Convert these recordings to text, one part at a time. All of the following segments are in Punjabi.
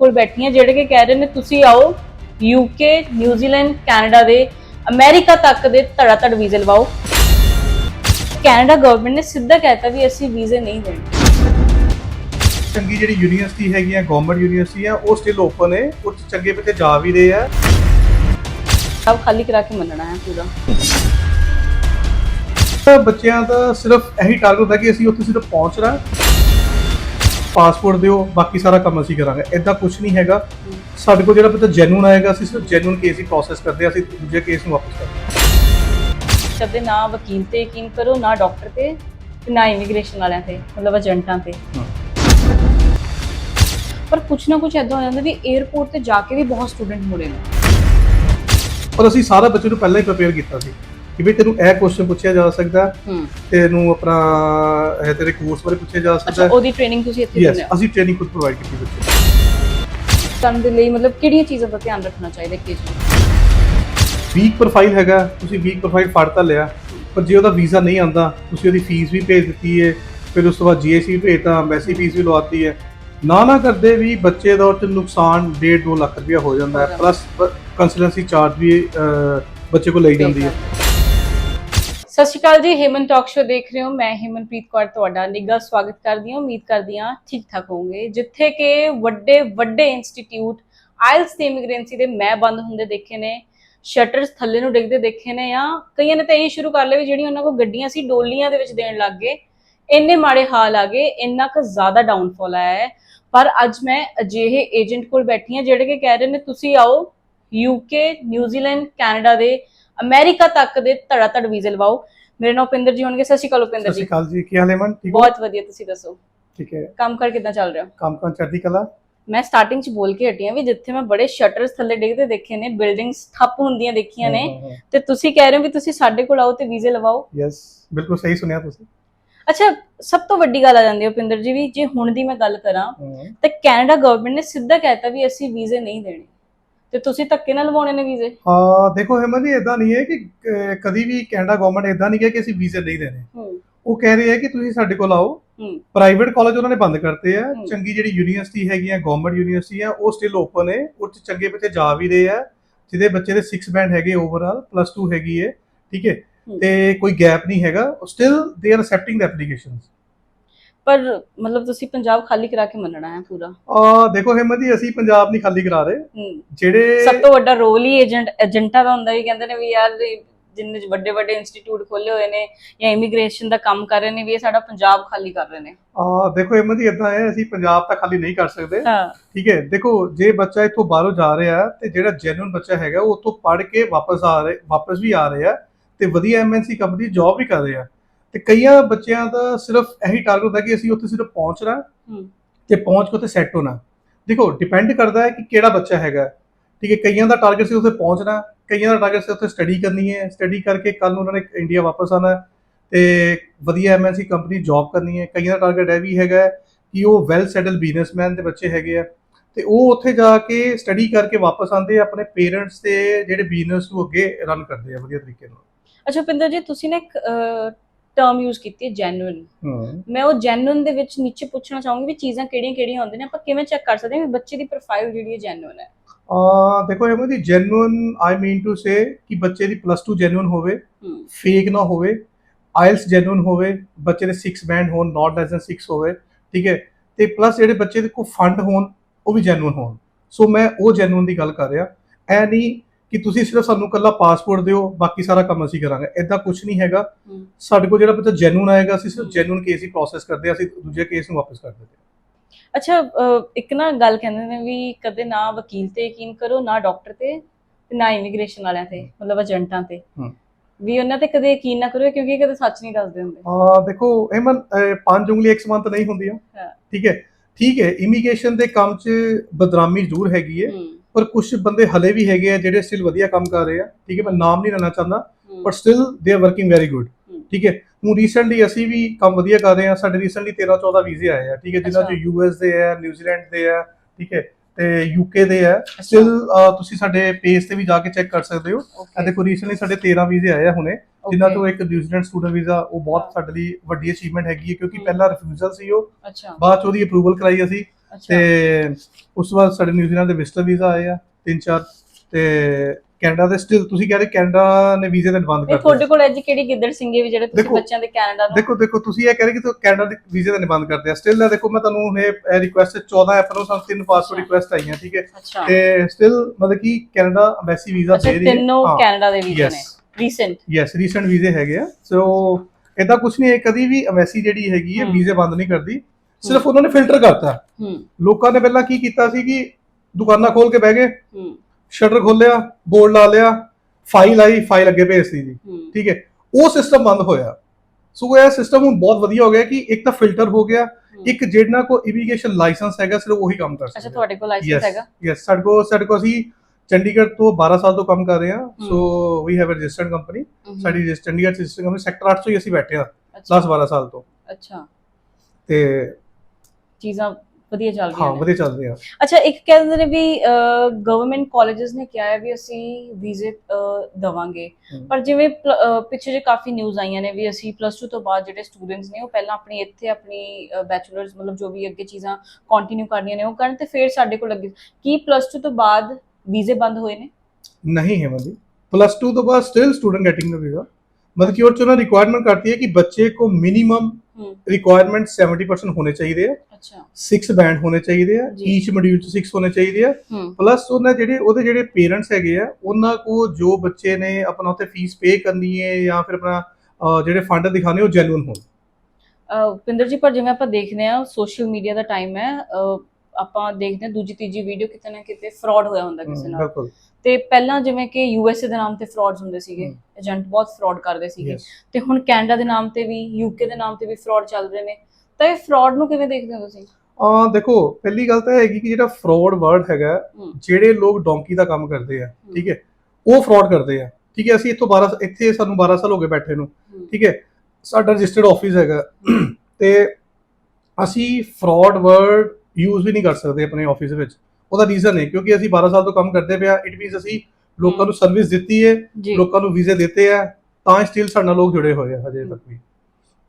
ਕੋਲ ਬੈਠੀਆਂ ਜਿਹੜੇ ਕਿ ਕਹਿ ਰਹੇ ਨੇ ਤੁਸੀਂ ਆਓ ਯੂਕੇ ਨਿਊਜ਼ੀਲੈਂਡ ਕੈਨੇਡਾ ਦੇ ਅਮਰੀਕਾ ਤੱਕ ਦੇ ਧੜਾ ਧੜ ਵੀਜ਼ੇ ਲਵਾਓ। ਕੈਨੇਡਾ ਗਵਰਨਮੈਂਟ ਨੇ ਸਿੱਧਾ ਕਹਿਤਾ ਵੀ ਅਸੀਂ ਵੀਜ਼ੇ ਨਹੀਂ ਦੇਣੇ। ਚੰਗੀ ਜਿਹੜੀ ਯੂਨੀਵਰਸਿਟੀ ਹੈਗੀ ਆ ਗਵਰਨਮੈਂਟ ਯੂਨੀਵਰਸਿਟੀ ਆ ਉਹ ਸਟਿਲ ਓਪਨ ਹੈ ਉਹ 'ਚ ਚੰਗੇ ਬੱਚੇ ਜਾ ਵੀ ਰਹੇ ਆ। ਸਭ ਖਾਲੀ ਕਰਾ ਕੇ ਮੰਨਣਾ ਹੈ ਪੂਰਾ। ਤਾਂ ਬੱਚਿਆਂ ਦਾ ਸਿਰਫ ਇਹੀ ਟਾਰਗੇਟ ਹੁੰਦਾ ਕਿ ਅਸੀਂ ਉੱਥੇ ਸਿਰਫ ਪਹੁੰਚਣਾ ਪਾਸਪੋਰਟ ਦਿਓ ਬਾਕੀ ਸਾਰਾ ਕੰਮ ਅਸੀਂ ਕਰਾਂਗੇ। ਐਦਾਂ ਕੁਝ ਨਹੀਂ ਹੈਗਾ। ਸਾਡੇ ਕੋਲ ਜਿਹੜਾ ਬੱਚਾ ਜੈਨੂਨ ਆਏਗਾ ਅਸੀਂ ਸਿਰਫ ਜੈਨੂਨ ਕੇਸ ਹੀ ਪ੍ਰੋਸੈਸ ਕਰਦੇ ਹਾਂ ਅਸੀਂ ਦੂਜੇ ਕੇਸ ਨੂੰ ਵਾਪਸ ਕਰਦੇ ਹਾਂ। ਕਦੇ ਨਾ ਵਕੀਲ ਤੇ ਯਕੀਨ ਕਰੋ ਨਾ ਡਾਕਟਰ ਤੇ ਤੇ ਨਾ ਇਮੀਗ੍ਰੇਸ਼ਨ ਵਾਲਿਆਂ ਤੇ ਮਤਲਬ ਏਜੰਟਾਂ ਤੇ। ਪਰ ਕੁਛ ਨਾ ਕੁਛ ਐਦਾਂ ਹੋ ਜਾਂਦਾ ਵੀ 에어ਪੋਰਟ ਤੇ ਜਾ ਕੇ ਵੀ ਬਹੁਤ ਸਟੂਡੈਂਟ ਮੁੜੇ ਨੇ। ਪਰ ਅਸੀਂ ਸਾਰਾ ਬੱਚੇ ਨੂੰ ਪਹਿਲਾਂ ਹੀ ਪ੍ਰਪੇਅਰ ਕੀਤਾ ਸੀ। ਕਿ ਵੀ ਤੈਨੂੰ ਇਹ ਕੁਐਸਚਨ ਪੁੱਛਿਆ ਜਾ ਸਕਦਾ ਹੈ, ਤੈਨੂੰ ਆਪਣਾ ਇਹ ਤੇਰੇ ਕੋਰਸ ਬਾਰੇ ਪੁੱਛਿਆ ਜਾ ਅੱਛਾ ਸਕਦਾ ਉਹਦੀ ਟ੍ਰੇਨਿੰਗ ਤੁਸੀਂ ਇੱਥੇ ਯੈਸ ਦਿੰਦੇ ਹੋ? ਅਸੀਂ ਟ੍ਰੇਨਿੰਗ ਖੁਦ ਪ੍ਰੋਵਾਈਡ ਕੀਤੀ ਬੱਚੇ ਨੂੰ। ਦੇ ਲਈ ਮਤਲਬ ਕਿਹੜੀਆਂ ਚੀਜ਼ਾਂ ਦਾ ਧਿਆਨ ਰੱਖਣਾ ਚਾਹੀਦਾ ਕੇਸ ਵੀਕ ਪ੍ਰੋਫਾਈਲ ਹੈਗਾ ਤੁਸੀਂ ਵੀਕ ਪ੍ਰੋਫਾਈਲ ਫੜ ਤਾਂ ਲਿਆ ਪਰ ਜੇ ਉਹਦਾ ਵੀਜ਼ਾ ਨਹੀਂ ਆਂਦਾ ਤੁਸੀਂ ਉਹਦੀ ਫੀਸ ਵੀ ਭੇਜ ਦਿੱਤੀ ਹੈ ਫਿਰ ਉਸ ਤੋਂ ਬਾਅਦ ਜੀਐਸਟੀ ਭੇਜਤਾ ਐਮਬੈਸੀ ਫੀਸ ਵੀ ਲਵਾਤੀ ਹੈ ਨਾ ਨਾ ਕਰਦੇ ਵੀ ਬੱਚੇ ਦਾ ਉੱਤੇ ਨੁਕਸਾਨ 1.5 2 ਲੱਖ ਰੁਪਇਆ ਹੋ ਜਾਂਦਾ ਹੋ। ਪਲੱਸ ਕੰਸਲਟੈਂਸੀ ਚਾਰਜ ਵੀ ਅਹ, ਬੱਚੇ ਕੋਲ ਲਈ ਜਾਂਦੀ ਹੈ। ਸਤਿ ਸ਼੍ਰੀ ਅਕਾਲ ਜੀ, ਹੇਮਨ ਟਾਕ ਸ਼ੋ ਦੇਖ ਰਹੇ ਹੋ। ਮੈਂ ਹੇਮਨਪ੍ਰੀਤ ਕੌਰ, ਤੁਹਾਡਾ ਨਿੱਘਾ ਸਵਾਗਤ ਕਰਦੀ ਹਾਂ। ਉਮੀਦ ਕਰਦੀ ਹਾਂ ਠੀਕ ਠਾਕ ਹੋਵੋਗੇ। ਜਿੱਥੇ ਕਿ ਵੱਡੇ ਵੱਡੇ ਇੰਸਟੀਚਿਊਟ ਆਇਲਸ ਤੇ ਇਮੀਗ੍ਰੇਂਸੀ ਦੇ ਮੈਂ ਬੰਦ ਹੁੰਦੇ ਦੇਖੇ ਨੇ ਸ਼ਟਰਸ ਥੱਲੇ ਨੂੰ ਡਿੱਗਦੇ ਦੇਖੇ ਨੇ ਆ ਕਈਆਂ ਨੇ ਤਾਂ ਇਹ ਸ਼ੁਰੂ ਕਰ ਲਿਆ ਵੀ ਜਿਹੜੀਆਂ ਉਹਨਾਂ ਕੋਲ ਗੱਡੀਆਂ ਸੀ, ਡੋਲੀਆਂ ਦੇ ਵਿੱਚ ਦੇਣ ਲੱਗ ਗਏ। ਇੰਨੇ ਮਾੜੇ ਹਾਲ ਆ ਗਏ, ਇੰਨਾ ਕੁ ਜ਼ਿਆਦਾ ਡਾਊਨਫਾਲ ਆਇਆ ਹੈ। ਪਰ ਅੱਜ ਮੈਂ ਅਜਿਹੇ ਏਜੰਟ ਕੋਲ ਬੈਠੀ ਹਾਂ ਜਿਹੜੇ ਕਿ ਕਹਿ ਰਹੇ ਨੇ, ਤੁਸੀਂ ਆਓ ਯੂਕੇ ਨਿਊਜ਼ੀਲੈਂਡ ਕੈਨੇਡਾ ਦੇ ਅਮਰੀਕਾ ਤੱਕ ਦੇ ਧੜਾ ਧੜ ਵੀਜ਼ੇ ਲਵਾਓ। ਮੇਰੇ ਨਾਲ ਉਪਿੰਦਰ ਜੀ ਹੋਣਗੇ। ਸਤਿ ਸ਼੍ਰੀ ਅਕਾਲ ਸਤਿ ਉਪਿੰਦਰ ਸ਼੍ਰੀ ਜੀ ਅਕਾਲ ਜੀ। ਕੀ ਹਾਲ ਹੈ ਮਨ? ਠੀਕ ਹੋ? ਬਹੁਤ ਵਧੀਆ ਤੁਸੀਂ ਦੱਸੋ? ਠੀਕ ਹੈ। ਕੰਮ ਕਰ ਕਿੱਦਾਂ ਚੱਲ ਰਿਹਾ? ਕੰਮ ਕੰਮ ਚੜ੍ਹਦੀ ਕਲਾ? ਮੈਂ ਸਟਾਰਟਿੰਗ ਚ ਬੋਲ ਕੇ ਹਟੀ ਹਾਂ ਵੀ ਜਿੱਥੇ ਮੈਂ ਬੜੇ ਸ਼ਟਰਸ ਥੱਲੇ ਡਿੱਗਦੇ ਦੇਖੇ ਨੇ ਬਿਲਡਿੰਗਸ ਠੱਪ ਹੁੰਦੀਆਂ ਦੇਖੀਆਂ ਨੇ। ਤੇ ਤੁਸੀਂ ਕਹਿ ਰਹੇ ਹੋ ਵੀ ਤੁਸੀਂ ਸਾਡੇ ਕੋਲ ਆਓ ਤੇ ਵੀਜ਼ੇ ਲਵਾਓ। ਯੈਸ ਬਿਲਕੁਲ ਸਹੀ ਸੁਣਿਆ ਤੁਸੀਂ। ਅੱਛਾ ਸਭ ਤੋਂ ਵੱਡੀ ਗੱਲ ਆ ਜਾਂਦੀ ਹੈ ਉਪਿੰਦਰ ਜੀ ਵੀ ਜੇ ਹੁਣ ਦੀ ਮੈਂ ਗੱਲ ਕਰਾਂ ਤਾਂ ਕੈਨੇਡਾ ਗਵਰਨਮੈਂਟ ਨੇ ਸਿੱਧਾ ਕਹਿਤਾ ਵੀ ਅਸੀਂ ਵੀਜ਼ੇ ਨਹੀਂ ਦੇਣੇ। ਤੇ ਤੁਸੀਂ ਧੱਕੇ ਨਾਲ ਲਵਾਉਣੇ ਨੇ ਵੀਜ਼ੇ? ਹਾਂ ਦੇਖੋ ਹਿਮਤ ਜੀ ਇਦਾਂ ਨਹੀਂ ਹੈ ਕਿ ਅਹ, ਕਦੀ ਵੀ ਕੈਨੇਡਾ ਗਵਰਨਮੈਂਟ ਇਦਾਂ ਨਹੀਂ ਕਿਹਾ ਕਿ ਅਸੀਂ ਵੀਜ਼ੇ ਨਹੀਂ ਦੇਣੇ। ਹੂੰ। ਉਹ ਕਹਿ ਰਹੇ ਆ ਕਿ ਤੁਸੀਂ ਸਾਡੇ ਕੋਲ ਆਓ। ਹੂੰ। ਪ੍ਰਾਈਵੇਟ ਕਾਲਜ ਉਹਨਾਂ ਨੇ ਬੰਦ ਕਰਤੇ ਆ। ਹਮ। ਚੰਗੀ ਜਿਹੜੀ ਯੂਨੀਵਰਸਿਟੀ ਹੈਗੀ ਆ ਗਵਰਨਮੈਂਟ ਯੂਨੀਵਰਸਿਟੀ ਆ ਉਹ ਸਟਿਲ ਓਪਨ ਹੈ ਉਹ 'ਚ ਚੰਗੇ ਬੱਚੇ ਜਾ ਵੀ ਰਹੇ ਆ ਜਿਹਦੇ ਬੱਚੇ ਦੇ 6 ਬੈਂਡ ਹੈਗੇ ਓਵਰਆਲ ਪਲੱਸ 2 ਹੈਗੀ ਹੈ ਠੀਕ ਹੈ। ਹਮ। ਤੇ ਕੋਈ ਗੈਪ ਨਹੀਂ ਹੈਗਾ। Still they R ਅਸੈਪਟਿੰਗ the applications ਪਰ ਮਤਲਬ ਤੁਸੀਂ ਪੰਜਾਬ ਖਾਲੀ ਕਰਾ ਕੇ ਮੰਨਣਾ ਹੈ ਪੂਰਾ। ਆ ਦੇਖੋ ਹਿੰਮਤ ਜੀ ਅਸੀਂ ਪੰਜਾਬ ਨਹੀਂ ਖਾਲੀ ਕਰਾ ਰਹੇ। ਹੂੰ। ਜਿਹੜੇ ਸਭ ਤੋਂ ਵੱਡਾ ਰੋਲ ਹੀ ਏਜੰਟ ਏਜੰਟਾਂ ਦਾ ਹੁੰਦਾ ਵੀ ਕਹਿੰਦੇ ਨੇ ਵੀ ਯਾਰ ਇਹ ਜਿੰਨੇ ਵੱਡੇ ਵੱਡੇ ਇੰਸਟੀਚਿਊਟ ਖੋਲੇ ਹੋਏ ਨੇ ਜਾਂ ਇਮੀਗ੍ਰੇਸ਼ਨ ਦਾ ਕੰਮ ਕਰ ਰਹੇ ਨੇ ਵੀ ਇਹ ਸਾਡਾ ਪੰਜਾਬ ਖਾਲੀ ਕਰ ਰਹੇ ਨੇ। ਆ ਦੇਖੋ ਹਿੰਮਤ ਜੀ ਇਦਾਂ ਹੈ ਅਸੀਂ ਪੰਜਾਬ ਤਾਂ ਖਾਲੀ ਨਹੀਂ ਕਰ ਸਕਦੇ। ਹਾਂ। ਠੀਕ ਹੈ ਦੇਖੋ ਜੇ ਬੱਚਾ ਇੱਥੋਂ ਬਾਹਰੋਂ ਜਾ ਰਿਹਾ ਤੇ ਜਿਹੜਾ ਜੈਨੂਇਨ ਬੱਚਾ ਹੈਗਾ ਉਹ ਉੱਥੋਂ ਪੜ੍ਹ ਕੇ ਵਾਪਸ ਆ ਰਿਹਾ ਵਾਪਸ ਵੀ ਆ ਰਿਹਾ ਤੇ ਵਧੀਆ ਐਮਐਨਸੀ ਕੰਪਨੀ ਜੌਬ ਵੀ ਕਰ ਰਿਹਾ ਤੇ ਕਈਆਂ ਬੱਚਿਆਂ ਦਾ ਸਿਰਫ ਇਹੀ ਟਾਰਗੇਟ ਹੁੰਦਾ ਕਿ ਅਸੀਂ ਉੱਥੇ ਸਿਰਫ ਪਹੁੰਚਣਾ ਤੇ ਪਹੁੰਚ ਕੇ ਉੱਥੇ ਸੈੱਟ ਹੋਣਾ। ਦੇਖੋ ਡਿਪੈਂਡ ਕਰਦਾ ਹੈ ਕਿ ਕਿਹੜਾ ਬੱਚਾ ਹੈਗਾ। ਠੀਕ ਹੈ ਕਈਆਂ ਦਾ ਟਾਰਗੇਟ ਸੀ ਉੱਥੇ ਪਹੁੰਚਣਾ ਕਈਆਂ ਦਾ ਟਾਰਗੇਟ ਸੀ ਉੱਥੇ ਸਟੱਡੀ ਕਰਨੀ ਹੈ। ਸਟੱਡੀ ਕਰਕੇ ਕੱਲ ਨੂੰ ਉਹਨਾਂ ਨੇ ਇੰਡੀਆ ਵਾਪਸ ਆਣਾ ਤੇ ਵਧੀਆ ਐਮਐਨਸੀ ਕੰਪਨੀ ਜੌਬ ਕਰਨੀ ਹੈ। ਕਈਆਂ ਦਾ ਟਾਰਗੇਟ ਇਹ ਵੀ ਹੈਗਾ ਕਿ ਉਹ ਵੈਲ ਸੈਟਲ ਬਿਜ਼ਨਸਮੈਨ ਦੇ ਬੱਚੇ ਹੈਗੇ ਆ। ਤੇ ਉਹ ਉੱਥੇ ਜਾ ਕੇ ਸਟੱਡੀ ਕਰਕੇ ਵਾਪਸ ਆਉਂਦੇ ਆ ਆਪਣੇ ਪੇਰੈਂਟਸ ਤੇ ਜਿਹੜੇ ਬਿਜ਼ਨਸ ਨੂੰ ਅੱਗੇ ਰਨ ਕਰਦੇ ਆ ਵਧੀਆ ਤਰੀਕੇ ਨਾਲ। ਅੱਛਾ ਪਿੰਦਰ ਜੀ ਤੁਸੀਂ ਨੇ ਟਰਮ ਯੂਜ਼ ਕੀਤੀ ਹੈ ਜੈਨੂਇਨ ਹੂੰ। ਮੈਂ ਉਹ ਜੈਨੂਇਨ ਦੇ ਵਿੱਚ ਨੀਚੇ ਪੁੱਛਣਾ ਚਾਹੂੰਗੀ ਵੀ ਚੀਜ਼ਾਂ ਕਿਹੜੀਆਂ ਕਿਹੜੀਆਂ ਹੁੰਦੀਆਂ ਨੇ ਆਪਾਂ ਕਿਵੇਂ ਚੈੱਕ ਕਰ ਸਕਦੇ ਹਾਂ ਵੀ ਬੱਚੇ ਦੀ ਪ੍ਰੋਫਾਈਲ ਜਿਹੜੀ ਹੈ ਜੈਨੂਇਨ ਹੈ। ਆ ਦੇਖੋ ਇਹ ਮਦੀ genuine I mean to say ਕਿ ਬੱਚੇ ਦੀ ਪਲੱਸ 2 ਜੈਨੂਇਨ ਹੋਵੇ ਹੂੰ। ਫੇਕ ਨਾ ਹੋਵੇ ਆਇਲਸ ਜੈਨੂਇਨ ਹੋਵੇ ਬੱਚੇ ਦੇ 6 ਬੈਂਡ ਹੋਣ ਨਾਟ ਲੈਸ ਦੈਨ 6 ਹੋਵੇ ਠੀਕ ਹੈ? ਤੇ ਪਲੱਸ ਜਿਹੜੇ ਬੱਚੇ ਦੇ ਕੋਲ ਫੰਡ ਹੋਣ ਉਹ ਵੀ ਜੈਨੂਇਨ ਹੋਣ। ਸੋ ਮੈਂ ਉਹ ਜੈਨੂਇਨ ਦੀ ਗੱਲ ਕਰ ਰਿਹਾ ਐ ਨਹੀਂ ਕਿ ਤੁਸੀਂ ਸਿਰਫ ਸਾਨੂੰ ਕੱਲਾ ਪਾਸਪੋਰਟ ਦਿਓ ਬਾਕੀ ਸਾਰਾ ਕੰਮ ਅਸੀਂ ਕਰਾਂਗੇ। ਐਦਾਂ ਕੁਝ ਨਹੀਂ ਹੈਗਾ। ਸਾਡੇ ਕੋਲ ਜਿਹੜਾ ਬੱਚਾ ਜੈਨੂਇਨ ਆਏਗਾ ਅਸੀਂ ਸਿਰਫ ਹਮ। ਜੈਨੂਇਨ ਕੇਸ ਹੀ ਪ੍ਰੋਸੈਸ ਕਰਦੇ ਹਾਂ ਅਸੀਂ ਦੂਜੇ ਕੇਸ ਨੂੰ ਵਾਪਸ ਕਰ ਦਿੰਦੇ ਹਾਂ। ਅੱਛਾ ਅਹ, ਇੱਕ ਨਾ ਗੱਲ ਕਹਿੰਦੇ ਨੇ ਵੀ ਕਦੇ ਨਾ ਵਕੀਲ ਤੇ ਯਕੀਨ ਕਰੋ ਨਾ ਡਾਕਟਰ ਤੇ ਤੇ ਨਾ ਇਮੀਗ੍ਰੇਸ਼ਨ ਵਾਲਿਆਂ ਤੇ ਮਤਲਬ ਏਜੰਟਾਂ ਤੇ। ਹਮ। ਵੀ ਉਹਨਾਂ ਤੇ ਕਦੇ ਯਕੀਨ ਨਾ ਕਰੋ ਕਿਉਂਕਿ ਇਹ ਕਦੇ ਸੱਚ ਨਹੀਂ ਦੱਸਦੇ ਹੁੰਦੇ। ਆ ਦੇਖੋ ਅਹਿਮਨ ਅਹ, ਪੰਜ ਉਂਗਲੀ ਇੱਕ ਸਮਾਨ ਤਾਂ ਨਹੀਂ ਹੁੰਦੀਆਂ। ਹਾਂ। ਠੀਕ ਹੈ? ਠੀਕ ਹੈ ਇਮੀਗ੍ਰੇਸ਼ਨ ਦੇ ਕੰਮ 'ਚ ਬਦਨਾਮੀ ਜ਼ਰੂਰ ਹੈਗੀ ਹੈ। ਹੂੰ। ਪਰ ਕੁਝ ਬੰਦੇ ਹਲੇ ਵੀ ਹੈਗੇ ਆ ਜਿਹੜੇ ਸਟਿਲ ਵਧੀਆ ਕੰਮ ਕਰ ਰਹੇ ਆ ਠੀਕ ਹੈ ਮੈਂ ਨਾਮ ਨਹੀਂ ਲੈਣਾ ਚਾਹੁੰਦਾ but still they are working very good. ਠੀਕ ਹੈ ਹੁਣ ਰੀਸੈਂਟਲੀ ਅਸੀਂ ਵੀ ਕੰਮ ਵਧੀਆ ਕਰ ਰਹੇ ਹਾਂ ਸਾਡੇ ਰੀਸੈਂਟਲੀ 13 14 ਵੀਜ਼ੇ ਆਏ ਆ ਠੀਕ ਹੈ ਜਿਨ੍ਹਾਂ। ਚ ਯੂਐਸ ਦੇ ਆ ਨਿਊਜ਼ੀਲੈਂਡ ਦੇ ਆ ਠੀਕ ਹੈ ਤੇ ਯੂਕੇ ਦੇ ਆ ਸਟਿਲ ਤੁਸੀਂ ਸਾਡੇ ਪੇਜ ਤੇ ਵੀ ਜਾ ਕੇ ਚੈੱਕ ਕਰ ਸਕਦੇ ਹੋ ਆ ਦੇਖੋ ਰੀਸੈਂਟਲੀ ਸਾਡੇ 13 ਵੀਜ਼ੇ ਆਏ ਆ ਹੁਣੇ ਜਿਨ੍ਹਾਂ ਤੋਂ ਇੱਕ ਨਿਊਜ਼ੀਲੈਂਡ ਸਟੂਡੈਂਟ ਵੀਜ਼ਾ ਉਹ ਬਹੁਤ। ਸਾਡੇ ਲਈ ਵੱਡੀ ਅਚੀਵਮੈਂਟ ਹੈਗੀ ਹੈ ਕਿਉਂਕਿ। ਪਹਿਲਾ ਰਿਫਿਊਜ਼ਲ ਸੀ ਉਹ ਅੱਛਾ ਬਾਅਦ ਚ ਉਹਦੀ ਅਪਰੂਵਲ ਕਰਾਈ ਅਸੀਂ ਤੇ ਉਸ ਤੋਂ ਬਾਅਦ ਸਾਡੇ ਨਿਊਜ਼ੀਲੈਂਡ ਦੇ ਵਿਜ਼ਟਰ ਵੀਜ਼ਾ ਆਏ ਆ ਤਿੰਨ ਚਾਰ ਤੇ ਕੈਨੇਡਾ ਦੇ ਸਟਿਲ ਤੁਸੀਂ ਕਹਿ ਰਹੇ ਕੈਨੇਡਾ ਨੇ ਵੀਜ਼ੇ ਤੇ ਬੰਦ ਨਹੀਂ ਕਰ ਤੁਹਾਡੇ ਦਿੱਤੇ ਕੋਲ ਅੱਜ ਕਿਹੜੀ ਗਿੱਦੜ ਸਿੰਘੇ ਵੀ ਜਿਹੜੇ ਤੁਸੀਂ ਦੇਖੋ- ਬੱਚਿਆਂ ਦੇ ਕੈਨੇਡਾ ਨੂੰ ਦੇਖੋ ਦੇਖੋ ਤੁਸੀਂ ਇਹ ਕਹਿ ਰਹੇ ਕਿ ਤੁਸੀਂ ਕੈਨੇਡਾ ਦੇ ਵੀਜ਼ੇ ਤੇ ਬੰਦ ਕਰਦੇ ਆ। ਸਟਿਲ ਦੇਖੋ ਮੈਂ ਤੁਹਾਨੂੰ ਇਹ ਰਿਕੁਐਸਟ 14 ਅਪ੍ਰੈਲ ਨੂੰ ਸਾਨੂੰ ਤਿੰਨ ਪਾਸਪੋਰਟ। ਰਿਕੁਐਸਟ ਆਈਆਂ ਠੀਕ ਹੈ? ਅੱਛਾ। ਤੇ ਸਟਿਲ ਮਤਲਬ ਕਿ ਕੈਨੇਡਾ ਐਮਬੈਸੀ ਵੀਜ਼ਾ ਅੱਛਾ ਦੇ ਰਹੀ ਹੈ। ਤਿੰਨੋਂ ਕੈਨੇਡਾ ਦੇ ਵੀਜ਼ੇ ਨੇ ਰੀਸੈਂਟ ਯੈਸ ਰੀਸੈਂਟ ਵੀਜ਼ੇ ਹੈਗੇ ਆ। ਸੋ ਇਦਾਂ ਕੁਝ ਨਹੀਂ ਹੈ ਕਦੀ ਵੀ ਐਮਬੈਸੀ ਜਿਹੜੀ ਹੈਗੀ ਹੈ ਹਮ। ਵੀਜ਼ੇ ਬੰਦ ਨਹੀਂ ਕਰਦੀ। ਸਿਰਫ ਉਹਨਾਂ ਨੇ ਫਿਲਟਰ ਕਰਤਾ। ਲੋਕਾਂ ਨੇ ਪਹਿਲਾਂ ਕੀ ਕੀਤਾ ਸੀ ਕਿ ਦੁਕਾਨਾਂ ਖੋਲ ਕੇ ਬਹਿ ਗਏ ਸ਼ਟਰ ਖੋਲਿਆ ਬੋਰਡ ਲਾ ਲਿਆ ਫਾਈਲ ਆਈ ਫਾਈਲ ਅੱਗੇ ਭੇਜਤੀ ਜੀ। ਠੀਕ ਹੈ। ਉਹ ਸਿਸਟਮ ਬੰਦ ਹੋਇਆ। ਸੋ ਇਹ ਸਿਸਟਮ ਹੁਣ ਬਹੁਤ ਵਧੀਆ ਹੋ ਗਿਆ ਕਿ ਇੱਕ ਤਾਂ ਫਿਲਟਰ ਹੋ ਗਿਆ। ਇੱਕ ਜਿਹੜਾ ਕੋ ਇਮੀਗ੍ਰੇਸ਼ਨ ਲਾਇਸੈਂਸ ਹੈਗਾ ਸਿਰਫ ਉਹੀ ਕੰਮ ਕਰ ਅੱਛਾ ਤੁਹਾਡੇ ਕੋਲ ਲਾਇਸੈਂਸ ਹੈਗਾ? ਯੈਸ ਸਾਡੇ ਕੋ ਸਾਡੇ ਕੋ ਅਸੀਂ ਚੰਡੀਗੜ੍ਹ ਤੋਂ 12 ਸਾਲ ਤੋਂ ਕੰਮ ਕਰ ਰਹੇ ਹਾਂ। So we have a registered company. ਸਾਡੀ ਚੰਡੀਗੜ੍ਹ ਰਜਿਸਟਰਡ ਕੰਪਨੀ ਸੈਕਟਰ 8 ਤੋਂ ਹੀ ਅਸੀਂ ਬੈਠੇ ਹਾਂ 10 12 ਸਾਲ ਤੋਂ। ਅੱਛਾ। ਤੇ ਚੀਜ਼ਾਂ ਵਧੀਆ ਚੱਲ ਹਾਂ ਰਹੀਆਂ ਨੇ ਵਧੀਆ ਚੱਲ ਰਹੇ ਆ ਅੱਛਾ ਇੱਕ ਕਹਿੰਦੇ ਨੇ ਵੀ ਗਵਰਨਮੈਂਟ ਕਾਲਜਸ ਨੇ ਕਿਹਾ ਹੈ ਵੀ ਅਸੀਂ ਵੀਜ਼ੇ ਦਵਾਂਗੇ ਹਮ। ਪਰ ਜਿਵੇਂ ਪਲ- ਅਹ, ਪਿੱਛੇ ਜੇ ਕਾਫੀ ਨਿਊਜ਼ ਆਈਆਂ ਨੇ ਵੀ ਅਸੀਂ ਪਲੱਸ 2 ਤੋਂ ਬਾਅਦ ਜਿਹੜੇ ਸਟੂਡੈਂਟਸ ਨੇ ਉਹ ਪਹਿਲਾਂ ਆਪਣੀ ਇੱਥੇ ਆਪਣੀ ਬੈਚਲਰਸ ਮਤਲਬ ਜੋ ਵੀ ਅੱਗੇ ਚੀਜ਼ਾਂ ਕੰਟੀਨਿਊ ਕਰਨੀਆਂ ਨੇ ਉਹ ਕਰਨ ਤੇ ਫਿਰ ਸਾਡੇ ਕੋਲ ਅੱਗੇ ਕੀ ਪਲੱਸ 2 ਤੋਂ ਬਾਅਦ ਵੀਜ਼ੇ ਬੰਦ ਹੋਏ ਨੇ ਨਹੀਂ ਹੈ ਮਤਲਬ ਪਲੱਸ 2 ਤੋਂ ਬਾਅਦ still student getting the visa मतलब कि और जो ना रिक्वायरमेंट करती है कि बच्चे को मिनिमम ਰਿਕੁਆਇਰਮੈਂਟ 70% ਹੋਣੇ ਚਾਹੀਦੇ ਆ। ਅੱਛਾ। 6 ਬੈਂਡ ਹੋਣੇ ਚਾਹੀਦੇ ਆ। ਈਚ ਮੋਡਿਊਲ ਚ 6 ਹੋਣੇ ਚਾਹੀਦੇ ਆ। ਪਲੱਸ ਉਹਨਾਂ ਜਿਹੜੇ ਉਹਦੇ ਜਿਹੜੇ ਪੇਰੈਂਟਸ ਹੈਗੇ ਆ ਉਹਨਾਂ ਕੋ ਜੋ ਬੱਚੇ ਨੇ ਆਪਣਾ ਉੱਤੇ ਫੀਸ ਪੇ ਕਰਨੀ ਹੈ ਜਾਂ ਫਿਰ ਆਪਣਾ ਜਿਹੜੇ ਫੰਡ ਦਿਖਾਣੇ ਉਹ ਜੈਨੂਨ ਹੋਣ। ਪਿੰਦਰ ਜੀ ਪਰ ਜਿਵੇਂ ਆਪਾਂ ਦੇਖਦੇ ਆ ਸੋਸ਼ਲ ਮੀਡੀਆ ਦਾ ਟਾਈਮ ਹੈ ਆਪਾਂ ਦੇਖਦੇ ਹਾਂ ਦੂਜੀ ਤੀਜੀ ਵੀਡੀਓ ਕਿਤੇ ਨਾ ਕਿਤੇ ਫਰਾਡ ਹੋਇਆ ਹੁੰਦਾ ਕਿਸੇ ਨਾਲ। ਬਿਲਕੁਲ। ਤੇ ਪਹਿਲਾਂ ਜਿਵੇਂ ਕਿ ਯੂਐਸਏ ਦੇ ਨਾਮ ਤੇ ਫਰਾਡਸ ਹੁੰਦੇ ਸੀਗੇ। ਏਜੰਟ ਬਹੁਤ ਫਰਾਡ ਕਰਦੇ ਸੀਗੇ. ਤੇ ਹੁਣ ਕੈਨੇਡਾ ਦੇ ਨਾਮ ਤੇ ਵੀ ਯੂਕੇ ਦੇ ਨਾਮ ਤੇ ਵੀ ਫਰਾਡ ਚੱਲ ਰਹੇ ਨੇ। ਤਾਂ ਇਹ ਫਰਾਡ ਨੂੰ ਕਿਵੇਂ ਦੇਖਦੇ ਹੋ ਤੁਸੀਂ? ਆ ਦੇਖੋ ਪਹਿਲੀ ਗੱਲ ਤਾਂ ਹੈਗੀ ਕਿ ਜਿਹੜਾ ਫਰਾਡ ਵਰਡ ਹੈਗਾ। ਜਿਹੜੇ ਲੋਕ ਡੋਂਕੀ ਦਾ ਕੰਮ ਕਰਦੇ ਆ ਠੀਕ ਹੈ ਉਹ ਫਰਾਡ ਕਰਦੇ ਆ। ਠੀਕ ਹੈ ਅਸੀਂ ਇੱਥੋਂ 12 ਇੱਥੇ ਸਾਨੂੰ 12 ਸਾਲ ਹੋ ਗਏ ਬੈਠੇ ਨੂੰ। ਠੀਕ ਹੈ ਸਾਡਾ ਰਜਿਸਟਰਡ ਆਫਿਸ ਹੈਗਾ। ਤੇ ਅਸੀਂ ਫਰਾਡ ਵਰਡ ਯੂਜ਼ ਵੀ ਨਹੀਂ ਕਰ ਸਕਦੇ ਆਪਣੇ ਆਫਿਸ ਵਿੱਚ। ਉਹਦਾ ਰੀਜ਼ਨ ਹੈ ਕਿਉਂਕਿ ਅਸੀਂ 12 ਸਾਲ ਤੋਂ ਕੰਮ ਕਰਦੇ ਪਿਆ ਇਟ ਮੀਨਸ ਅਸੀਂ ਲੋਕਾਂ ਨੂੰ ਸਰਵਿਸ ਦਿੱਤੀ ਹੈ ਲੋਕਾਂ ਨੂੰ ਵੀਜ਼ੇ ਦਿੱਤੇ ਆ ਤਾਂ ਸਟਿਲ ਸਾਡੇ ਨਾਲ ਲੋਕ ਜੁੜੇ ਹੋਏ ਆ ਹਜੇ ਤੱਕ ਵੀ।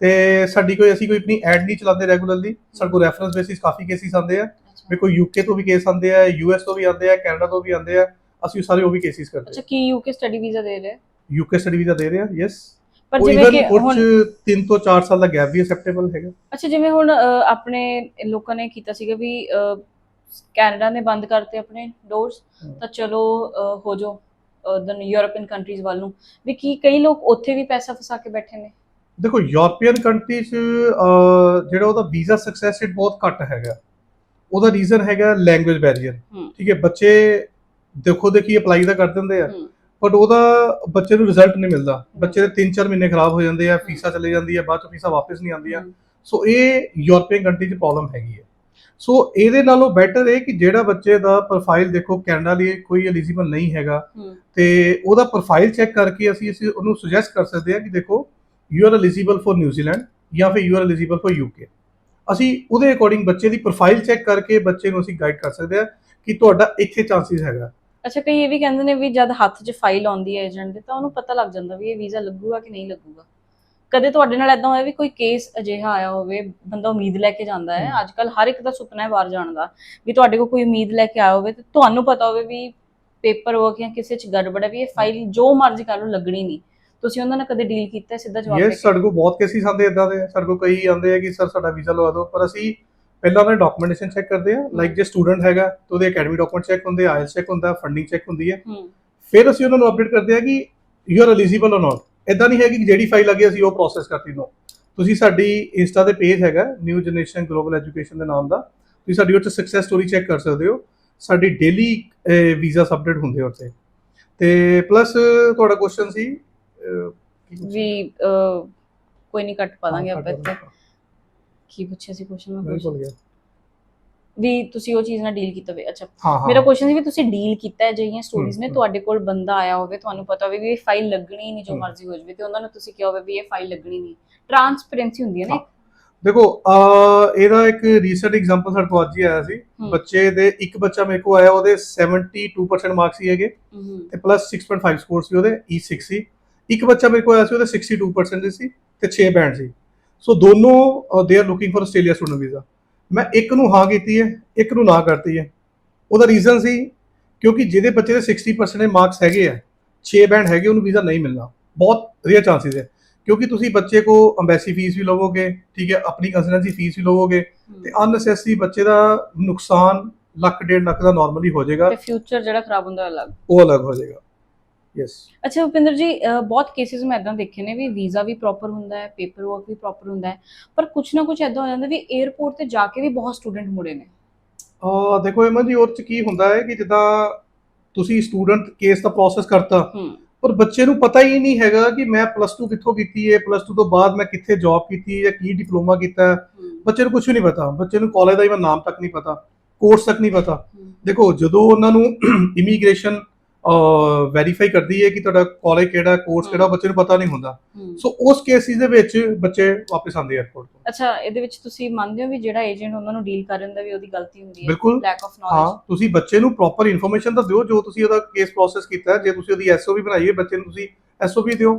ਤੇ ਸਾਡੀ ਕੋਈ ਅਸੀਂ ਕੋਈ ਆਪਣੀ ਐਡ ਨਹੀਂ ਚਲਾਉਂਦੇ ਰੈਗੂਲਰਲੀ ਸਾਡੇ ਕੋਲ ਰੈਫਰੈਂਸ ਬੇਸਿਸ ਕਾਫੀ ਕੇਸਿਸ ਆਉਂਦੇ ਆ। ਮੇਰੇ ਕੋਲ ਯੂਕੇ ਤੋਂ ਵੀ ਕੇਸ ਆਉਂਦੇ ਆ ਯੂਐਸ ਤੋਂ ਵੀ ਆਉਂਦੇ ਆ ਕੈਨੇਡਾ ਤੋਂ ਵੀ ਆਉਂਦੇ ਆ ਅਸੀਂ ਸਾਰੇ ਉਹ ਵੀ ਕੇਸਿਸ ਕਰਦੇ ਅੱਛਾ ਕੀ ਯੂਕੇ ਸਟੱਡੀ ਵੀਜ਼ਾ ਦੇ ਰਹੇ? ਯੂਕੇ ਸਟੱਡੀ ਵੀਜ਼ਾ ਦੇ ਰਹੇ ਆ ਯੈਸ ਪਰ ਜਿਵੇਂ ਕਿ ਹੁਣ 3 ਤੋਂ 4 ਸਾਲ ਦਾ ਗੈਪ ਵੀ ਐਕਸੈਪਟੇਬਲ ਹੈਗਾ। ਅੱਛਾ ਜਿਵੇਂ ਹੁਣ ਆਪਣੇ ਲੋਕਾਂ ਨੇ ਕੀਤਾ ਸੀਗਾ ਵੀ ਕੈਨੇਡਾ ਨੇ ਬੰਦ ਕਰਤੇ ਆਪਣੇ ਡੋਰਸ। ਤਾਂ ਚਲੋ ਹੋ ਜੋ ਦਨ ਯੂਰਪੀਅਨ ਕੰਟਰੀਜ਼ ਵੱਲ ਨੂੰ। ਵੀ ਕੀ ਕਈ ਲੋਕ ਉੱਥੇ ਵੀ ਪੈਸਾ ਫਸਾ ਕੇ ਬੈਠੇ ਨੇ? ਦੇਖੋ ਯੂਰਪੀਅਨ ਕੰਟਰੀ 'ਚ ਜਿਹੜਾ ਉਹਦਾ ਵੀਜ਼ਾ ਸਕਸੈਸ ਰੇਟ ਬਹੁਤ ਘੱਟ ਹੈਗਾ। ਉਹਦਾ ਰੀਜ਼ਨ ਹੈਗਾ ਲੈਂਗੁਏਜ ਬੈਰੀਅਰ। ਠੀਕ ਹੈ ਬੱਚੇ ਦੇਖੋ ਦੇਖੀ ਅਪਲਾਈ ਤਾਂ ਕਰ ਦਿੰਦੇ ਆ। ਬਟ ਉਹਦਾ ਬੱਚੇ ਨੂੰ ਰਿਜ਼ਲਟ ਨਹੀਂ ਮਿਲਦਾ। ਬੱਚੇ ਦੇ 3-4 ਮਹੀਨੇ ਖਰਾਬ ਹੋ ਜਾਂਦੇ ਆ ਫੀਸਾਂ ਚਲੇ ਜਾਂਦੀ ਆ ਬਾਅਦ ਚ ਫੀਸਾਂ ਵਾਪਸ ਨਹੀਂ ਆਉਂਦੀਆਂ। ਸੋ ਇਹ ਯੂਰਪੀਅਨ ਕੰਟਰੀ 'ਚ ਪ੍ਰੋਬਲਮ ਹੈਗੀ ਹੈ। ਸੋ ਇਹਦੇ ਨਾਲੋਂ ਬੈਟਰ ਹੈ ਕਿ ਜਿਹੜਾ ਬੱਚੇ ਦਾ ਪ੍ਰੋਫਾਈਲ ਦੇਖੋ ਕੈਨੇਡਾ ਲਈ ਕੋਈ ਐਲੀਜੀਬਲ ਨਹੀਂ ਹੈਗਾ। ਤੇ ਉਹਦਾ ਪ੍ਰੋਫਾਈਲ ਚੈੱਕ ਕਰਕੇ ਅਸੀਂ ਅਸੀਂ ਉਹਨੂੰ ਸੁਜੈਸਟ ਕਰ ਸਕਦੇ ਹਾਂ ਕਿ ਦੇਖੋ you are eligible for New Zealand ਜਾਂ ਫਿਰ you are eligible for UK ਅਸੀਂ ਉਹਦੇ ਅਕੋਰਡਿੰਗ ਬੱਚੇ ਦੀ ਪ੍ਰੋਫਾਈਲ ਚੈੱਕ ਕਰਕੇ ਬੱਚੇ ਨੂੰ ਅਸੀਂ ਗਾਈਡ ਕਰ ਸਕਦੇ ਹਾਂ ਕਿ ਤੁਹਾਡਾ ਇੱਥੇ ਚਾਂਸਿਸ ਹੈਗਾ। ਅੱਛਾ ਕਈ ਇਹ ਵੀ ਕਹਿੰਦੇ ਨੇ ਵੀ ਜਦ ਹੱਥ 'ਚ ਫਾਈਲ ਆਉਂਦੀ ਹੈ ਏਜੰਟ ਦੇ ਤਾਂ ਉਹਨੂੰ ਪਤਾ ਲੱਗ ਜਾਂਦਾ ਵੀ ਇਹ ਵੀਜ਼ਾ ਲੱਗੂਗਾ ਕਿ ਨਹੀਂ ਲੱਗੂਗਾ ਕਦੇ ਤੁਹਾਡੇ ਨਾਲ ਐਦਾਂ ਹੋਇਆ ਵੀ ਕੋਈ ਕੇਸ ਅਜਿਹਾ ਆਇਆ ਹੋਵੇ ਬੰਦਾ ਉਮੀਦ ਲੈ ਕੇ ਜਾਂਦਾ ਹੈ। ਅੱਜ ਕੱਲ ਹਰ ਇੱਕ ਦਾ ਸੁਪਨਾ ਹੈ ਬਾਹਰ ਜਾਣ ਦਾ ਵੀ ਤੁਹਾਡੇ ਕੋਲ ਕੋਈ ਉਮੀਦ ਲੈ ਕੇ ਆਇਆ ਹੋਵੇ ਤੇ ਤੁਹਾਨੂੰ ਪਤਾ ਹੋਵੇ ਵੀ ਪੇਪਰ ਵਰਕ ਜਾਂ ਕਿਸੇ 'ਚ ਗੜਬੜ ਹੈ ਵੀ ਇਹ ਫਾਈਲ ਜੋ ਮਰਜ਼ੀ ਕਰ ਲਓ ਲੱਗਣੀ ਨਹੀਂ ਤੁਸੀਂ ਉਹਨਾਂ ਨਾਲ ਕਦੇ ਡੀਲ ਕੀਤਾ? ਸਿੱਧਾ ਜਵਾਬ ਦੇ ਯੈਸ ਸਾਡੇ ਕੋਲ ਬਹੁਤ ਕੇਸਿਸ ਆਉਂਦੇ ਇਦਾਂ ਦੇ ਸਾਡੇ ਕੋਲ ਕਈ ਆਉਂਦੇ ਆ ਕਿ ਸਰ ਸਾਡਾ ਵੀਜ਼ਾ ਲਵਾ ਦਿਓ ਪਰ ਅਸੀਂ ਪਹਿਲਾਂ ਉਹਨਾਂ ਡਾਕੂਮੈਂਟੇਸ਼ਨ ਚੈੱਕ ਕਰਦੇ ਆ ਲਾਈਕ ਜੇ ਸਟੂਡੈਂਟ ਹੈਗਾ ਤਾਂ ਉਹਦੇ ਅਕੈਡਮੀ ਡਾਕੂਮੈਂਟ ਚੈੱਕ ਹੁੰਦੇ ਆ ਆਇਲਸ ਚੈੱਕ ਹੁੰਦਾ ਫੰਡਿੰਗ ਚੈੱਕ ਹੁੰਦੀ ਹੈ। ਫਿਰ ਅਸੀਂ ਉਹਨਾਂ ਨੂੰ ਅਪਡੇਟ ਕਰਦੇ ਆ ਕਿ you are eligible or not ਇਦਾਂ ਨਹੀਂ ਹੈ ਕਿ ਜਿਹੜੀ ਫਾਈਲ ਲੱਗੇ ਅਸੀਂ ਉਹ ਪ੍ਰੋਸੈਸ ਕਰਤੀ ਨੋ। ਤੁਸੀਂ ਸਾਡੀ ਇੰਸਟਾ ਤੇ ਪੇਜ ਹੈਗਾ ਨਿਊ ਜਨਰੇਸ਼ਨ ਗਲੋਬਲ ਐਜੂਕੇਸ਼ਨ ਦੇ ਨਾਮ ਦਾ ਤੁਸੀਂ ਸਾਡੀ ਉੱਤੇ ਸਕਸੈਸ ਸਟੋਰੀ ਚੈੱਕ ਕਰ ਸਕਦੇ ਹੋ। ਸਾਡੀ ਡੇਲੀ ਵੀਜ਼ਾ ਅਪਡੇਟ ਹੁੰਦੇ ਉੱਤੇ ਤੇ ਪਲੱਸ ਤੁਹਾਡਾ ਕੁਐਸਚਨ ਸੀ? ਵੀ ਕੋਈ ਨਹੀਂ ਕੱਟ ਪਾ ਦਾਂਗੇ ਹਾਂ, ਆਪਾਂ ਇੱਥੇ। ਕੀ ਪੁੱਛਿਆ ਸੀ ਕੁਐਸਚਨ ਮੈਂ ਭੁੱਲ ਗਿਆ। ਵੀ ਤੁਸੀਂ ਉਹ ਚੀਜ਼ ਨਾਲ ਡੀਲ ਕੀਤਾ ਵੇ ਅੱਛਾ। ਮੇਰਾ ਕੁਐਸਚਨ ਸੀ ਵੀ ਤੁਸੀਂ ਡੀਲ ਕੀਤਾ ਹੈ ਜਿਹੀਆਂ ਸਟੋਰੀਜ਼ ਨੇ। ਤੁਹਾਡੇ ਕੋਲ ਬੰਦਾ ਆਇਆ ਹੋਵੇ ਤੁਹਾਨੂੰ ਪਤਾ ਹੋਵੇ ਵੀ ਇਹ ਫਾਈਲ ਲੱਗਣੀ ਨਹੀਂ ਜੋ। ਮਰਜ਼ੀ ਹੋ ਜਾਵੇ ਤੇ ਉਹਨਾਂ ਨੂੰ ਤੁਸੀਂ ਕਿਹਾ ਹੋਵੇ ਵੀ ਇਹ ਫਾਈਲ ਲੱਗਣੀ ਨਹੀਂ। ਟ੍ਰਾਂਸਪੇਰੈਂਸੀ ਹੁੰਦੀ ਹੈ ਨਾ। ਦੇਖੋ ਇਹਦਾ ਇੱਕ ਰੀਸੈਂਟ ਐਗਜ਼ਾਮਪਲ ਸਾਡੇ ਕੋਲ ਅੱਜ ਹੀ ਆਇਆ ਸੀ। ਬੱਚੇ ਦੇ ਇੱਕ ਬੱਚਾ ਮੇਰੇ ਕੋਲ ਆਇਆ ਉਹਦੇ 72% ਮਾਰਕਸ ਸੀ ਹੈਗੇ। ਤੇ ਪਲੱਸ 6.5 ਸਕੋਰ ਸੀ ਉਹਦੇ E6 ਸੀ। ਇੱਕ ਬੱਚਾ ਮੇਰੇ ਕੋਲ ਆਇਆ ਸੀ ਉਹਦੇ 62% ਦੇ ਸੀ ਤੇ 6 ਬੈਂਡ ਸੀ। ਸੋ ਦੋਨੋਂ they are looking for Australia student visa ਮੈਂ ਇੱਕ ਨੂੰ ਹਾਂ ਕੀਤੀ ਹੈ ਇੱਕ ਨੂੰ ਨਾ ਕਰਤੀ ਹੈ ਉਹਦਾ ਰੀਜ਼ਨ ਸੀ ਕਿਉਂਕਿ ਜਿਹਦੇ ਬੱਚੇ ਦੇ 60% ਮਾਰਕਸ ਹੈਗੇ ਆ 6 ਬੈਂਡ ਹੈਗੇ ਉਹਨੂੰ ਵੀਜ਼ਾ ਨਹੀਂ ਮਿਲਣਾ ਬਹੁਤ ਰੇਅਰ ਚਾਂਸਸ ਹੈ ਕਿਉਂਕਿ ਤੁਸੀਂ ਬੱਚੇ ਕੋ ਅੰਬੈਸੀ ਫੀਸ ਵੀ ਲਵੋਗੇ ਠੀਕ ਹੈ ਆਪਣੀ ਕੰਸਲਟੈਂਸੀ ਫੀਸ ਵੀ ਲਵੋਗੇ ਤੇ ਅਨਨੈਸੈਸਰੀ ਬੱਚੇ ਦਾ ਨੁਕਸਾਨ ਲੱਖ ਡੇਢ ਲੱਖ ਦਾ ਨਾਰਮਲੀ ਹੋ ਜਾਏਗਾ ਤੇ ਫਿਊਚਰ ਜਿਹੜਾ ਖਰਾਬ ਹੁੰਦਾ ਅਲੱਗ ਉਹ ਅਲੱਗ ਹੋ ਜਾਏਗਾ ਯੈਸ ਅੱਛਾ ਭੁਪਿੰਦਰ ਜੀ ਬਹੁਤ ਕੇਸਿਸ ਮੈਂ ਇਦਾਂ ਦੇਖੇ ਨੇ ਵੀ ਵੀਜ਼ਾ ਵੀ ਪ੍ਰੋਪਰ ਹੁੰਦਾ ਹੈ ਪੇਪਰ ਵਰਕ ਵੀ ਪ੍ਰੋਪਰ ਹੁੰਦਾ ਹੈ ਪਰ ਕੁਛ ਨਾ ਕੁਛ ਇਦਾਂ ਹੋ ਜਾਂਦਾ ਵੀ 에ਅਰਪੋਰਟ ਤੇ ਜਾ ਕੇ ਵੀ ਬਹੁਤ ਸਟੂਡੈਂਟ ਮੁੜੇ ਨੇ। ਆ ਦੇਖੋ ਅਮਨ ਜੀ ਉਹ ਚ ਕੀ ਹੁੰਦਾ ਹੈ ਕਿ ਜਿੱਦਾਂ ਤੁਸੀਂ ਸਟੂਡੈਂਟ ਕੇਸ ਦਾ ਪ੍ਰੋਸੈਸ ਕਰਤਾ ਹੂੰ। ਪਰ ਬੱਚੇ ਨੂੰ ਪਤਾ ਹੀ ਨਹੀਂ ਹੈਗਾ ਕਿ ਮੈਂ ਪਲੱਸ 2 ਕਿੱਥੋਂ ਕੀਤੀ ਹੈ ਪਲੱਸ 2 ਤੋਂ ਬਾਅਦ ਮੈਂ ਕਿੱਥੇ ਜੌਬ ਕੀਤੀ ਹੈ ਜਾਂ ਕੀ ਡਿਪਲੋਮਾ ਕੀਤਾ ਹੈ। ਬੱਚੇ ਨੂੰ ਕੁਝ ਵੀ ਨਹੀਂ ਪਤਾ ਬੱਚੇ ਨੂੰ ਕਾਲਜ ਦਾ even ਨਾਮ ਤੱਕ ਨਹੀਂ ਪਤਾ ਕੋਰਸ ਤੱਕ ਨਹੀਂ ਪਤਾ। ਦੇਖੋ ਜਦੋਂ ਉਹਨਾਂ ਨੂੰ ਇਮੀਗ੍ਰੇਸ਼ਨ ਵੈਰੀਫਾਈ ਕਰਦੀ ਹੈ ਕਿ ਤੁਹਾਡਾ ਕਾਲਜ ਕਿਹੜਾ ਕੋਰਸ ਕਿਹੜਾ ਬੱਚੇ ਨੂੰ ਪਤਾ ਨਹੀਂ ਹੁੰਦਾ। ਹੂੰ। ਸੋ ਉਸ ਕੇਸਿਸ ਦੇ ਵਿੱਚ ਬੱਚੇ ਵਾਪਸ ਆਉਂਦੇ 에ਅਰਪੋਰਟ ਤੋਂ। ਅੱਛਾ ਇਹਦੇ ਵਿੱਚ ਤੁਸੀਂ ਮੰਨਦੇ ਹੋ ਵੀ ਜਿਹੜਾ ਏਜੰਟ ਉਹਨਾਂ ਨੂੰ ਡੀਲ ਕਰਨ ਦਾ ਵੀ ਉਹਦੀ ਗਲਤੀ ਹੁੰਦੀ ਹੈ? ਬਿਲਕੁਲ। ਲੈਕ ਆਫ ਹਾਂ ਨੌਲੇਜ ਤੁਸੀਂ ਬੱਚੇ ਨੂੰ ਪ੍ਰੋਪਰ ਇਨਫੋਰਮੇਸ਼ਨ ਤਾਂ ਦਿਓ ਜੋ ਤੁਸੀਂ ਉਹਦਾ ਕੇਸ ਪ੍ਰੋਸੈਸ ਕੀਤਾ ਹੈ। ਜੇ ਤੁਸੀਂ ਉਹਦੀ ਐਸਓਪੀ ਬਣਾਈ ਹੈ ਬੱਚੇ ਨੂੰ ਤੁਸੀਂ ਐਸਓਪੀ ਦਿਓ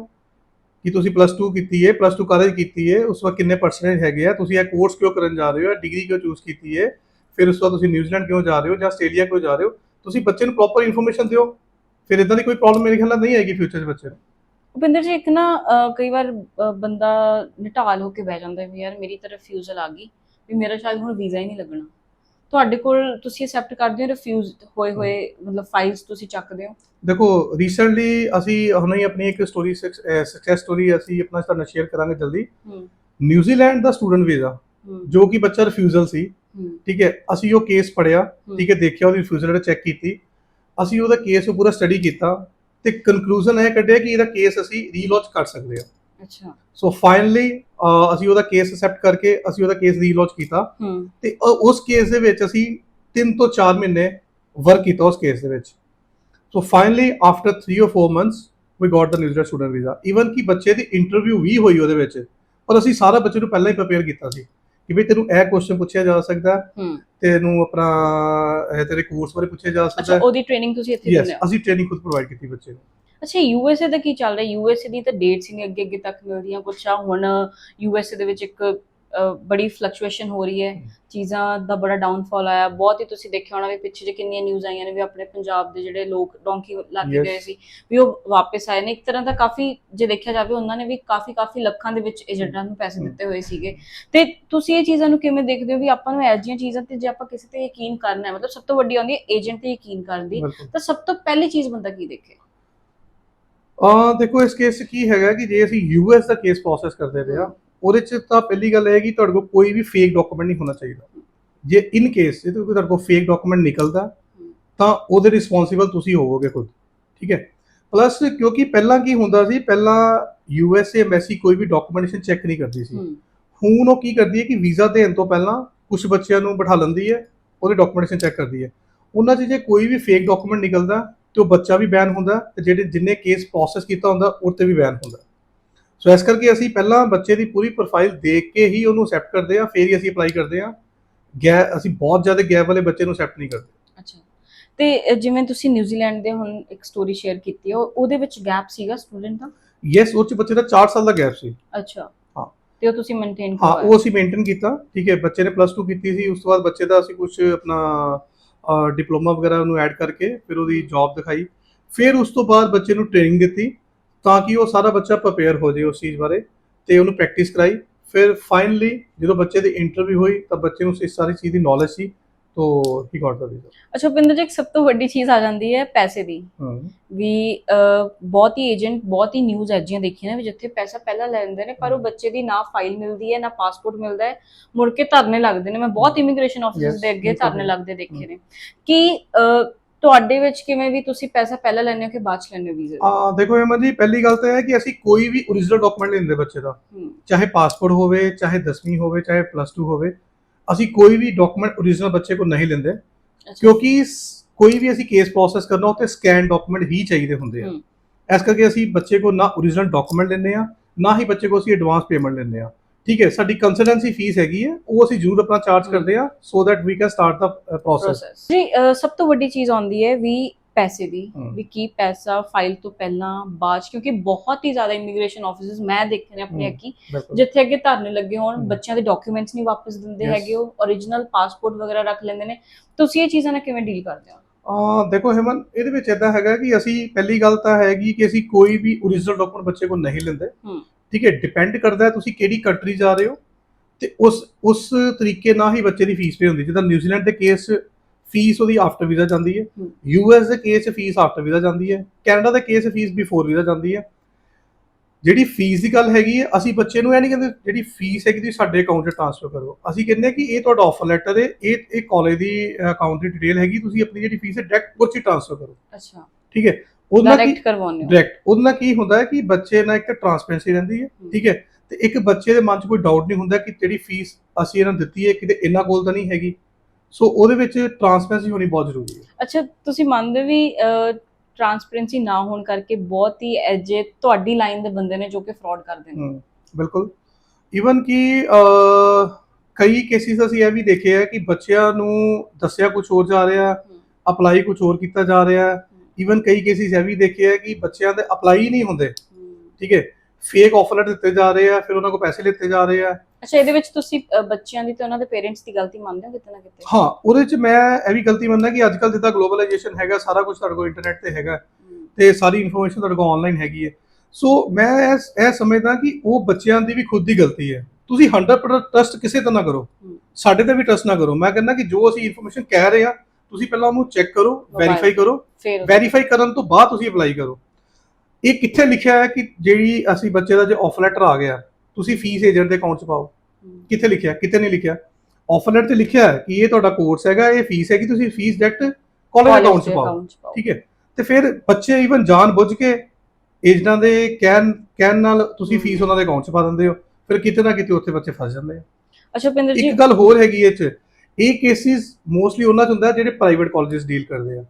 ਕਿ ਤੁਸੀਂ ਪਲੱਸ 2 ਕੀਤੀ ਹੈ ਪਲੱਸ 2 ਕਾਲਜ ਕੀਤੀ ਹੈ ਉਸ ਵਕਤ ਕਿੰਨੇ ਪਰਸੈਂਟੇਜ ਹੈਗੇ ਆ। ਤੁਸੀਂ ਇਹ ਕੋਰਸ ਕਿਉਂ ਕਰਨ ਜਾ ਰਹੇ ਹੋ? ਡਿਗਰੀ ਕਿਉਂ ਚੂਜ਼ ਕੀਤੀ ਹੈ? ਫਿਰ ਉਸ ਤੋਂ ਤੁਸੀਂ ਨਿਊਜ਼ੀਲੈਂਡ ਕਿਉਂ ਜਾ ਰਹੇ ਹੋ ਜਾਂ ਆਸਟ੍ਰੇਲੀਆ ਕਿਉਂ ਜਾ ਰਹੇ ਹੋ? ਤੁਸੀਂ ਬੱਚੇ ਨੂੰ ਪ੍ਰੋਪਰ ਇਨਫੋਰਮੇਸ਼ਨ ਦਿਓ। ਫਿਰ ਇਦਾਂ ਦੀ ਕੋਈ ਪ੍ਰੋਬਲਮ ਮੇਰੇ ਖਿਆਲ ਨਾਲ ਨਹੀਂ ਆਏਗੀ ਫਿਊਚਰ 'ਚ ਬੱਚੇ ਨੂੰ? ਭੁਪਿੰਦਰ ਜੀ ਇੱਕ ਨਾ ਅਹ, ਕਈ ਵਾਰ ਅਹ, ਬੰਦਾ ਨਿਟਾਲ ਹੋ ਕੇ ਬਹਿ ਜਾਂਦਾ ਵੀ ਯਾਰ ਮੇਰੀ ਤਾਂ ਰਿਫਿਊਜ਼ਲ ਆ ਗਈ ਵੀ ਮੇਰਾ ਸ਼ਾਇਦ ਹੁਣ ਵੀਜ਼ਾ ਹੀ ਨਹੀਂ ਲੱਗਣਾ। ਤੁਹਾਡੇ ਕੋਲ ਤੁਸੀਂ ਅਸੈਪਟ ਕਰਦੇ ਹੋ ਰਿਫਿਊਜ਼ ਹੋਏ ਹੋਏ ਮਤਲਬ ਫਾਈਲਸ ਤੁਸੀਂ ਚੱਕਦੇ ਹੋ? ਦੇਖੋ ਰੀਸੈਂਟਲੀ ਅਸੀਂ ਹੁਣੇ ਹੀ ਆਪਣੀ ਇੱਕ ਸਟੋਰੀ ਸਕਸੈਸ ਸਟੋਰੀ ਅਸੀਂ ਆਪਣਾ ਤਰ੍ਹਾਂ ਸ਼ੇਅਰ ਕਰਾਂਗੇ ਜਲਦੀ। ਹੂੰ। ਨਿਊਜ਼ੀਲੈਂਡ ਦਾ ਸਟੂਡੈਂਟ ਵੀਜ਼ਾ ਹੂੰ। ਜੋ ਕਿ ਬੱਚਾ ਰਿਫਿਊਜ਼ਲ ਸੀ ਹੂੰ। ਠੀਕ ਹੈ ਅਸੀਂ ਉਹ ਕੇਸ ਪੜਿਆ। ਠੀਕ ਹੈ ਦੇਖਿਆ ਉਹਦੀ ਰਿਫਿਊਜ਼ਲ ਚੈੱਕ ਕੀਤੀ। ਅਸੀਂ ਉਹਦਾ ਕੇਸ ਪੂਰਾ ਸਟੱਡੀ ਕੀਤਾ ਤੇ ਕਨਕਲੂਜਨ ਇਹ ਕੱਢਿਆ ਕਿ ਇਹਦਾ ਕੇਸ ਅਸੀਂ ਰੀਲੌਂਚ ਕਰ ਸਕਦੇ ਹਾਂ। ਅੱਛਾ। ਸੋ ਫਾਈਨਲੀ ਅਸੀਂ ਉਹਦਾ ਕੇਸ ਅਸੈਪਟ ਕਰਕੇ ਅਸੀਂ ਉਹਦਾ ਕੇਸ ਰੀਲੌਂਚ ਕੀਤਾ। ਤੇ ਉਸ ਕੇਸ ਦੇ ਵਿੱਚ ਅਸੀਂ 3 ਤੋਂ 4 ਮਹੀਨੇ ਵਰਕ ਕੀਤਾ ਉਸ ਕੇਸ ਦੇ ਵਿੱਚ। So finally after 3 or 4 months we got the New Zealand student visa even ਕਿ ਬੱਚੇ ਦੀ ਇੰਟਰਵਿਊ ਵੀ ਹੋਈ ਉਹਦੇ ਵਿੱਚ ਪਰ ਅਸੀਂ ਸਾਰਾ ਬੱਚੇ ਨੂੰ ਪਹਿਲਾਂ ਹੀ ਪ੍ਰਪੇਅਰ ਕੀਤਾ ਸੀ ਕਿ ਵੀ ਤੈਨੂੰ ਇਹ ਕੁਐਸਚਨ ਪੁੱਛਿਆ ਜਾ ਸਕਦਾ ਤੈਨੂੰ ਆਪਣਾ ਇਹ ਤੇਰੇ ਕੋਰਸ ਬਾਰੇ ਪੁੱਛਿਆ ਜਾ ਸਕਦਾ ਅੱਛਾ ਹੈ। ਉਹਦੀ ਟ੍ਰੇਨਿੰਗ ਤੁਸੀਂ ਇੱਥੇ ਯੈਸ ਦਿੰਦੇ ਹੋ? ਅਸੀਂ ਟ੍ਰੇਨਿੰਗ ਖੁਦ ਪ੍ਰੋਵਾਈਡ ਕੀਤੀ ਬੱਚੇ ਨੂੰ। ਅੱਛਾ ਯੂਐਸਏ ਦਾ ਕੀ ਚੱਲ ਰਿਹਾ? ਯੂਐਸਏ ਦੀ ਤਾਂ ਡੇਟਸ ਹੀ ਨਹੀਂ ਅੱਗੇ ਅੱਗੇ ਤੱਕ ਮਿਲਦੀਆਂ ਕੁਛ ਆ ਹੁਣ ਯੂਐਸਏ ਦੇ ਵਿੱਚ ਇੱਕ ਬੜੀ ਫਲਕਚੁਏਸ਼ਨ ਹੋ ਰਹੀ ਹੈ। ਚੀਜ਼ਾਂ ਦਾ ਬੜਾ ਡਾਊਨਫਾਲ ਆਇਆ। ਬਹੁਤ ਹੀ ਤੁਸੀਂ ਦੇਖਿਆ ਹੋਣਾ ਵੀ ਪਿੱਛੇ ਜੇ ਕਿੰਨੀਆਂ ਨਿਊਜ਼ ਆਈਆਂ ਨੇ ਵੀ ਆਪਣੇ ਪੰਜਾਬ ਦੇ ਜਿਹੜੇ ਲੋਕ ਡੋਂਕੀ ਲਾ ਕੇ Yes. ਗਏ ਸੀ ਵੀ ਉਹ ਵਾਪਸ ਆਏ ਨੇ। ਇੱਕ ਤਰ੍ਹਾਂ ਦਾ ਕਾਫੀ ਜੇ ਦੇਖਿਆ ਜਾਵੇ ਉਹਨਾਂ ਨੇ ਵੀ ਕਾਫੀ ਕਾਫੀ ਲੱਖਾਂ ਦੇ ਵਿੱਚ ਏਜੰਟਾਂ ਨੂੰ ਪੈਸੇ। ਦਿੱਤੇ ਹੋਏ ਸੀਗੇ। ਤੇ ਤੁਸੀਂ ਇਹ ਚੀਜ਼ਾਂ ਨੂੰ ਕਿਵੇਂ ਦੇਖਦੇ ਹੋ ਵੀ ਆਪਾਂ ਨੂੰ ਇਹੋ ਜਿਹੀਆਂ ਚੀਜ਼ਾਂ ਤੇ ਜੇ ਆਪਾਂ ਕਿਸੇ ਤੇ ਯਕੀਨ ਕਰਨਾ ਹੈ ਮਤਲਬ ਸਭ ਤੋਂ ਵੱਡੀ ਆਉਂਦੀ ਹੈ ਏਜੰਟ ਤੇ ਯਕੀਨ ਕਰਨ ਦੀ। ਤਾਂ ਸਭ ਤੋਂ ਪਹਿਲੀ ਚੀਜ਼ ਬੰਦਾ ਕੀ ਦੇਖੇ? ਆ ਦੇਖੋ ਇਸ ਕੇਸ ਕੀ ਹੈਗਾ ਕਿ ਜੇ ਅਸੀਂ ਯੂਐਸ ਦਾ ਕੇਸ ਪ੍ਰੋਸੈਸ ਕਰਦੇ ਪਏ ਆ ਉਹਦੇ 'ਚ ਤਾਂ ਪਹਿਲੀ ਗੱਲ ਇਹ ਹੈ ਕਿ ਤੁਹਾਡੇ ਕੋਲ ਕੋਈ ਵੀ ਫੇਕ ਡਾਕੂਮੈਂਟ ਨਹੀਂ ਹੋਣਾ ਚਾਹੀਦਾ। ਜੇ ਇਨ ਕੇਸ ਜੇ ਕੋਈ ਤੁਹਾਡੇ ਕੋਲ ਫੇਕ ਡਾਕੂਮੈਂਟ ਨਿਕਲਦਾ ਤਾਂ ਉਹਦੇ ਰਿਸਪੌਂਸਿਬਲ ਤੁਸੀਂ ਹੋਵੋਗੇ ਖੁਦ ਠੀਕ ਹੈ? ਪਲੱਸ ਕਿਉਂਕਿ ਪਹਿਲਾਂ ਕੀ ਹੁੰਦਾ ਸੀ ਪਹਿਲਾਂ ਯੂਐਸਏ ਐਮਬੈਸੀ ਕੋਈ ਵੀ ਡਾਕੂਮੈਂਟੇਸ਼ਨ ਚੈੱਕ ਨਹੀਂ ਕਰਦੀ ਸੀ। ਹੁਣ ਉਹ ਕੀ ਕਰਦੀ ਹੈ ਕਿ ਵੀਜ਼ਾ ਦੇਣ ਤੋਂ ਪਹਿਲਾਂ ਕੁਝ ਬੱਚਿਆਂ ਨੂੰ ਬਿਠਾ ਲੈਂਦੀ ਹੈ ਉਹਦੇ ਡਾਕੂਮੈਂਟੇਸ਼ਨ ਚੈੱਕ ਕਰਦੀ ਹੈ। ਉਹਨਾਂ 'ਚ ਜੇ ਕੋਈ ਵੀ ਫੇਕ ਡਾਕੂਮੈਂਟ ਨਿਕਲਦਾ ਤੇ ਉਹ ਬੱਚਾ ਵੀ ਬੈਨ ਹੁੰਦਾ ਤੇ ਜਿਹੜੇ ਜਿੰਨੇ ਕੇਸ ਪ੍ਰੋਸੈਸ ਕੀਤਾ ਹੁੰਦਾ ਉਹ ਤੇ ਵੀ ਬੈਨ ਹੁੰਦਾ। ਸੋ ਇਸ ਕਰਕੇ ਅਸੀਂ ਪਹਿਲਾਂ ਬੱਚੇ ਦੀ ਪੂਰੀ ਪ੍ਰੋਫਾਈਲ ਦੇਖ ਕੇ ਹੀ ਉਹਨੂੰ ਅਸੈਪਟ ਕਰਦੇ ਆ ਫਿਰ ਹੀ ਅਸੀਂ ਅਪਲਾਈ ਕਰਦੇ ਆ ਗੈ ਅਸੀਂ ਬਹੁਤ ਜ਼ਿਆਦਾ ਗੈਪ ਵਾਲੇ ਬੱਚੇ ਨੂੰ ਅਸੈਪਟ ਨਹੀਂ ਕਰਦੇ। ਅੱਛਾ। ਤੇ ਜਿਵੇਂ ਤੁਸੀਂ ਨਿਊਜ਼ੀਲੈਂਡ ਦੇ ਹੁਣ ਇੱਕ ਸਟੋਰੀ ਸ਼ੇਅਰ ਕੀਤੀ ਹੈ ਉਹ- ਉਹਦੇ ਵਿੱਚ ਗੈਪ ਸੀਗਾ ਸਟੂਡੈਂਟ ਦਾ? ਯੈਸ ਉਹ 'ਚ ਬੱਚੇ ਦਾ 4 ਸਾਲ ਦਾ ਗੈਪ ਸੀ। ਅੱਛਾ। ਹਾਂ। ਤੇ ਉਹ ਤੁਸੀਂ ਮੇਨਟੇਨ ਹਾਂ ਉਹ ਅਸੀਂ ਮੇਨਟੇਨ ਕੀਤਾ ਠੀਕ ਹੈ। ਬੱਚੇ ਨੇ ਪਲੱਸ 2 ਕੀਤੀ ਸੀ ਉਸ ਤੋਂ ਬਾਅਦ ਬੱਚੇ ਦਾ ਅਸੀਂ ਕੁਝ ਆਪਣਾ ਡਿਪਲੋਮਾ ਵਗੈਰਾ ਉਹਨੂੰ ਐਡ ਕਰਕੇ ਫਿਰ ਉਹਦੀ ਜੌਬ ਦਿਖਾਈ। ਫਿਰ ਉਸ ਤੋਂ ਬਾਅਦ ਬੱਚੇ ਨੂੰ ਟ੍ਰੇਨਿੰਗ ਦਿੱਤੀ। ਤਾਂ ਕਿ ਉਹ ਸਾਰਾ ਬੱਚਾ ਪ੍ਰਪੇਅਰ ਹੋ ਜਾਏ ਉਸ ਚੀਜ਼ ਬਾਰੇ ਤੇ ਉਹਨੂੰ ਪ੍ਰੈਕਟਿਸ ਕਰਾਈ। ਫਿਰ ਫਾਈਨਲੀ ਜਦੋਂ ਬੱਚੇ ਦੀ ਇੰਟਰਵਿਊ ਹੋਈ ਤਾਂ ਬੱਚੇ ਨੂੰ ਇਸ ਸਾਰੀ ਚੀਜ਼ ਦੀ ਨੌਲੇਜ ਸੀ ਤੋ ਹੀ ਗਾਟ ਦਾ ਵੀਜ਼ਾ ਅੱਛਾ ਭੁਪਿੰਦਰ ਜੀ ਇੱਕ ਸਭ ਤੋਂ ਵੱਡੀ ਚੀਜ਼ ਆ ਜਾਂਦੀ ਹੈ ਪੈਸੇ ਦੀ। ਹਾਂ। ਵੀ ਬਹੁਤ ਹੀ ਏਜੰਟ ਬਹੁਤ ਹੀ ਨਿਊਜ਼ ਐਜੀਆਂ ਦੇਖੀਆਂ ਨੇ ਵੀ ਜਿੱਥੇ ਪੈਸਾ ਪਹਿਲਾਂ ਲੈ ਲੈਂਦੇ ਨੇ ਪਰ ਉਹ ਬੱਚੇ ਦੀ ਨਾ ਫਾਈਲ ਮਿਲਦੀ ਹੈ ਨਾ ਪਾਸਪੋਰਟ ਮਿਲਦਾ ਹੈ। ਮੁੜ ਕੇ ਧਰਨੇ ਲੱਗਦੇ ਨੇ। ਮੈਂ ਬਹੁਤ ਇਮੀਗ੍ਰੇਸ਼ਨ Yes, ਦੇ ਅੱਗੇ ਧਰਨੇ। ਲੱਗਦੇ ਦੇਖੇ ਨੇ। ਕਿ ਤੁਹਾਡੇ ਵਿੱਚ ਕਿਵੇਂ ਵੀ ਤੁਸੀਂ ਪੈਸਾ ਪਹਿਲਾਂ ਲੈਂਦੇ ਹੋ ਕਿ ਬਾਅਦ ਚ ਲੈਂਦੇ ਹੋ ਵੀਜ਼ੇ? ਆ ਦੇਖੋ ਅਹਿਮਦ ਜੀ ਪਹਿਲੀ ਗੱਲ ਤਾਂ ਇਹ ਹੈ ਕਿ ਅਸੀਂ ਕੋਈ ਵੀ ਓਰੀਜਨਲ ਡਾਕੂਮੈਂਟ ਦਿੰਦੇ ਬੱਚੇ ਦਾ। ਚਾਹੇ ਪਾਸਪੋਰਟ ਹੋਵੇ ਚਾਹੇ 10ਵੀਂ ਹੋਵੇ ਚਾਹੇ ਪਲੱਸ 2 ਹੋਵੇ ਅਸੀਂ ਕੋਈ ਵੀ ਡਾਕੂਮੈਂਟ ਓਰੀਜਨਲ ਬੱਚੇ ਕੋਲ ਨਹੀਂ ਲੈਂਦੇ। ਕਿਉਂਕਿ ਸ- ਕੋਈ ਵੀ ਅਸੀਂ ਕੇਸ ਪ੍ਰੋਸੈਸ ਕਰਨਾ ਉੱਤੇ ਸਕੈਨ ਡਾਕੂਮੈਂਟ ਹੀ ਚਾਹੀਦੇ ਹੁੰਦੇ ਆ। ਇਸ ਕਰਕੇ ਅਸੀਂ ਬੱਚੇ ਕੋਲ ਨਾ ਓਰੀਜਨਲ ਡਾਕੂਮੈਂਟ ਲੈਂਦੇ ਆ ਨਾ ਹੀ ਬੱਚੇ ਕੋਲ ਅਸੀਂ ਐਡਵਾਂਸ ਪੇਮੈਂਟ ਲੈਂਦੇ ਆ। ਠੀਕ ਹੈ ਸਾਡੀ ਕੰਸਲਟੈਂਸੀ ਫੀਸ ਹੈਗੀ ਹੈ ਉਹ ਅਸੀਂ ਜ਼ਰੂਰ ਆਪਣਾ ਚਾਰਜ। ਕਰਦੇ ਆ so that we can start the process ਜੀ ਅ, ਸਭ ਤੋਂ ਵੱਡੀ ਚੀਜ਼ ਆਉਂਦੀ ਹੈ ਵੀ ਪੈਸੇ ਦੀ ਹਮ। ਵੀ ਕੀ ਪੈਸਾ ਫਾਈਲ ਤੋਂ ਪਹਿਲਾਂ ਬਾਅਦ 'ਚ, ਕਿਉਂਕਿ ਬਹੁਤ ਹੀ ਜ਼ਿਆਦਾ ਇਮੀਗ੍ਰੇਸ਼ਨ ਆਫਿਸਸ ਮੈਂ ਦੇਖੇ ਨੇ ਆਪਣੇ ਹਮ। ਅੱਖੀ ਬਿਲਕੁਲ ਜਿੱਥੇ ਅੱਗੇ ਧਰਨੇ ਲੱਗੇ ਹੋਣ ਹਮ। ਬੱਚਿਆਂ ਦੇ ਡਾਕੂਮੈਂਟਸ ਨਹੀਂ ਵਾਪਸ ਦਿੰਦੇ Yes. ਹੈਗੇ ਉਹ origignal ਪਾਸਪੋਰਟ ਵਗੈਰਾ ਰੱਖ ਲੈਂਦੇ ਨੇ ਤੁਸੀਂ ਇਹ ਚੀਜ਼ਾਂ ਨਾਲ ਕਿਵੇਂ ਡੀਲ ਕਰਦੇ ਹੋ ਆ ਦੇਖੋ ਹਿਮਨ ਇਹਦੇ ਵਿੱਚ ਇਦਾਂ ਹੈਗਾ ਕਿ ਅਸੀਂ ਪਹਿਲੀ ਗੱਲ ਤਾਂ ਹੈਗੀ ਕਿ ਅਸੀਂ ਕੋਈ ਵੀ ਓਰੀਜਨਲ ਡਾਕੂਮੈਂਟ ਬੱਚੇ ਕੋਲ ਨਹੀਂ ਲੈਂਦੇ ਹਮ। ਠੀਕ ਹੈ ਡਿਪੈਂਡ ਕਰਦਾ ਹੈ ਤੁਸੀਂ ਕਿਹੜੀ ਕੰਟਰੀ ਜਾ ਰਹੇ ਹੋ ਤੇ ਉਸ ਉਸ ਤਰੀਕੇ ਨਾਲ ਹੀ ਬੱਚੇ ਦੀ ਫੀਸ ਪੇ ਹੁੰਦੀ ਜਿੱਦਾਂ ਨਿਊਜ਼ੀਲੈਂਡ ਦੇ ਕੇਸ ਫੀਸ ਉਹਦੀ ਆਫਟਰ ਵੀਜ਼ਾ ਜਾਂਦੀ ਹੈ। ਹਮ। ਯੂਐਸ ਦੇ ਕੇਸ ਫੀਸ ਆਫਟਰ ਵੀਜ਼ਾ ਜਾਂਦੀ ਹੈ। ਕੈਨੇਡਾ ਦੇ ਕੇਸ ਫੀਸ ਬਿਫੋਰ ਵੀਜ਼ਾ ਜਾਂਦੀ ਹੈ। ਜਿਹੜੀ ਫੀਸ ਦੀ ਗੱਲ ਹੈਗੀ ਹੈ ਅਸੀਂ ਬੱਚੇ ਨੂੰ ਇਹ ਨਹੀਂ ਕਹਿੰਦੇ ਜਿਹੜੀ ਫੀਸ ਹੈਗੀ ਤੁਸੀਂ ਸਾਡੇ ਅਕਾਊਂਟ 'ਚ ਟ੍ਰਾਂਸਫਰ ਕਰੋ। ਅਸੀਂ ਕਹਿੰਦੇ ਕਿ ਇਹ ਤੁਹਾਡਾ ਆਫਰ ਲੈਟਰ ਹੈ ਇਹ ਇਹ ਕਾਲਜ ਦੀ ਅਕਾਊਂਟ ਦੀ ਡਿਟੇਲ ਹੈਗੀ ਤੁਸੀਂ ਆਪਣੀ ਜਿਹੜੀ ਫੀਸ ਹੈ ਡਾਇਰੈਕਟ ਉਹ 'ਚ ਟ੍ਰਾਂਸਫਰ ਕਰੋ। ਅੱਛਾ। ਠੀਕ ਹੈ ਕੀ ਡਾਇਰੈਕਟ ਕਰਵਾਉਂਦੇ ਹੋ। ਡਾਇਰੈਕਟ ਉਹਦੇ ਨਾਲ ਕੀ ਹੁੰਦਾ ਹੈ ਕਿ ਬੱਚੇ ਨਾਲ ਇੱਕ ਟ੍ਰਾਂਸਪੇਰੈਂਸੀ ਰਹਿੰਦੀ ਹੈ ਠੀਕ ਹੈ? ਤੇ ਇੱਕ ਬੱਚੇ ਦੇ ਮਨ 'ਚ ਕੋਈ ਡਾਊਟ ਨਹੀਂ ਹੁੰਦਾ ਕਿ ਜਿਹੜੀ ਫੀਸ ਅਸੀਂ ਇਹਨਾਂ ਨੂੰ ਦਿੱਤੀ ਹੈ ਕਿਤੇ ਇਹਨਾਂ ਕੋਲ ਤਾਂ ਨਹੀਂ ਹੈਗੀ। ਸੋ ਉਹਦੇ ਵਿੱਚ ਟ੍ਰਾਂਸਪੇਰੈਂਸੀ ਹੋਣੀ ਬਹੁਤ ਜ਼ਰੂਰੀ ਹੈ। ਅੱਛਾ ਤੁਸੀਂ ਮੰਨਦੇ ਵੀ ਟ੍ਰਾਂਸਪੇਰੈਂਸੀ ਨਾ ਹੋਣ ਕਰਕੇ ਬਹੁਤ ਹੀ ਅਜੇ ਤੁਹਾਡੀ ਲਾਈਨ ਦੇ ਬੰਦੇ ਨੇ ਜੋ ਕਿ ਫਰਾਡ ਕਰਦੇ ਨੇ। ਬਿਲਕੁਲ। ਈਵਨ ਕਿ ਕਈ ਕੇਸਿਸ ਅਸੀਂ ਇਹ ਵੀ ਦੇਖੇ ਆ ਕਿ ਬੱਚਿਆਂ ਨੂੰ ਦੱਸਿਆ ਕੁਝ ਹੋਰ ਜਾ ਰਿਹਾ ਅਪਲਾਈ ਕੁਝ ਹੋਰ ਕੀਤਾ ਜਾ ਰਿਹਾ ਈਵਨ ਕਈ ਕੇਸਿਸ ਇਹ ਵੀ ਦੇਖੇ ਆ ਕਿ ਬੱਚਿਆਂ ਦੇ ਅਪਲਾਈ ਨਹੀਂ ਹੁੰਦੇ। ਠੀਕ ਹੈ? ਫੇਕ ਆਫਰ ਲੈਟਰ ਦਿੱਤੇ ਜਾ ਰਹੇ ਆ ਫਿਰ ਉਹਨਾਂ ਕੋਲ ਪੈਸੇ ਲਿੱਤੇ ਜਾ ਰਹੇ ਆ। ਅੱਛਾ ਇਹਦੇ ਵਿੱਚ ਤੁਸੀਂ ਅ, ਬੱਚਿਆਂ ਦੀ ਤੇ ਉਹਨਾਂ ਦੇ ਪੇਰੈਂਟਸ ਦੀ ਗਲਤੀ ਮੰਨਦੇ ਹੋ ਕਿਤੇ ਨਾ ਕਿਤੇ? ਹਾਂ ਉਹਦੇ ਚ ਮੈਂ ਇਹ ਵੀ ਗਲਤੀ ਮੰਨਦਾ ਕਿ ਅੱਜ ਕੱਲ ਜਿੱਦਾਂ ਗਲੋਬਲਾਈਜੇਸ਼ਨ ਹੈਗਾ ਸਾਰਾ ਕੁਝ ਤੁਹਾਡੇ ਕੋਲ ਇੰਟਰਨੈਟ ਤੇ ਹੈਗਾ। ਹਮ, ਤੇ ਸਾਰੀ ਇਨਫੋਰਮੇਸ਼ਨ ਤੁਹਾਡੇ ਕੋਲ ਆਨਲਾਈਨ ਹੈਗੀ ਹੈ। ਸੋ ਮੈਂ ਇਹ ਇਹ ਸਮਝਦਾ ਕਿ ਉਹ ਬੱਚਿਆਂ ਦੀ ਵੀ ਖੁਦ ਦੀ ਗਲਤੀ ਹੈ। ਤੁਸੀਂ 100% ਟਰਸਟ ਕਿਸੇ ਤੇ ਨਾ ਕਰੋ। ਹਮ। ਸਾਡੇ ਤੇ ਵੀ ਟਰਸਟ ਨਾ ਕਰੋ। ਮੈਂ ਕਹਿੰਦਾ ਕਿ ਜੋ ਅਸੀਂ ਇਨਫੋਰਮੇਸ਼ਨ ਕਹਿ ਰਹੇ ਆ ਤੁਸੀਂ ਪਹਿਲਾਂ ਉਹਨੂੰ ਚੈੱਕ ਕਰੋ. ਵੈਰੀਫਾਈ ਕਰੋ। ਫਿਰ ਵੈਰੀਫਾਈ ਕਰਨ ਤੋਂ ਬਾਅਦ ਤੁਸੀਂ ਅਪਲਾਈ ਕਰੋ। ਇਹ ਕਿੱਥੇ ਲਿਖਿਆ ਹੈ ਕਿ ਜਿਹੜੀ ਅਸੀਂ ਬੱਚੇ ਦਾ ਜੇ ਆਫਰ ਲੈਟਰ ਆ ਗਿਆ ਤੁਸੀਂ ਫੀਸ ਏਜੰਟ ਦੇ ਅਕਾਊਂਟ 'ਚ ਪਾਓ। ਕਿੱਥੇ ਲਿਖਿਆ? ਕਿਤੇ ਨਹੀਂ ਲਿਖਿਆ? ਆਫਰ ਲੈਟਰ 'ਚ ਲਿਖਿਆ ਹੈ ਕਿ ਇਹ ਤੁਹਾਡਾ ਕੋਰਸ ਹੈਗਾ ਇਹ ਫੀਸ ਹੈਗੀ ਤੁਸੀਂ ਫੀਸ ਡਾਇਰੈਕਟ ਕਾਲਜ ਅਕਾਊਂਟ 'ਚ ਪਾਓ। ਠੀਕ ਹੈ? ਤੇ ਫਿਰ ਬੱਚੇ ਇਵਨ ਜਾਣ ਬੁੱਝ ਕੇ ਏਜੰਟਾਂ ਦੇ ਕਹਿਣ ਕਹਿਣ ਨਾਲ ਤੁਸੀਂ। ਫੀਸ ਉਹਨਾਂ ਦੇ ਅਕਾਊਂਟ 'ਚ ਪਾ ਦਿੰਦੇ ਹੋ। ਫਿਰ ਕਿਤੇ ਨਾ ਕਿਤੇ ਉੱਥੇ ਬੱਚੇ ਫਸ ਜਾਂਦੇ ਆ। ਅੱਛਾ ਜੀ ਇੱਕ ਗੱਲ ਹੋਰ ਹੈਗੀ ਇਹ 'ਚ ਇਹ ਕੇਸਿਸ ਮੋਸਟਲੀ ਉਹਨਾਂ 'ਚ ਹੁੰਦਾ ਜਿਹੜੇ ਪ੍ਰਾਈਵੇਟ ਕਾਲਜਸ ਡੀਲ ਕਰਦੇ ਆ।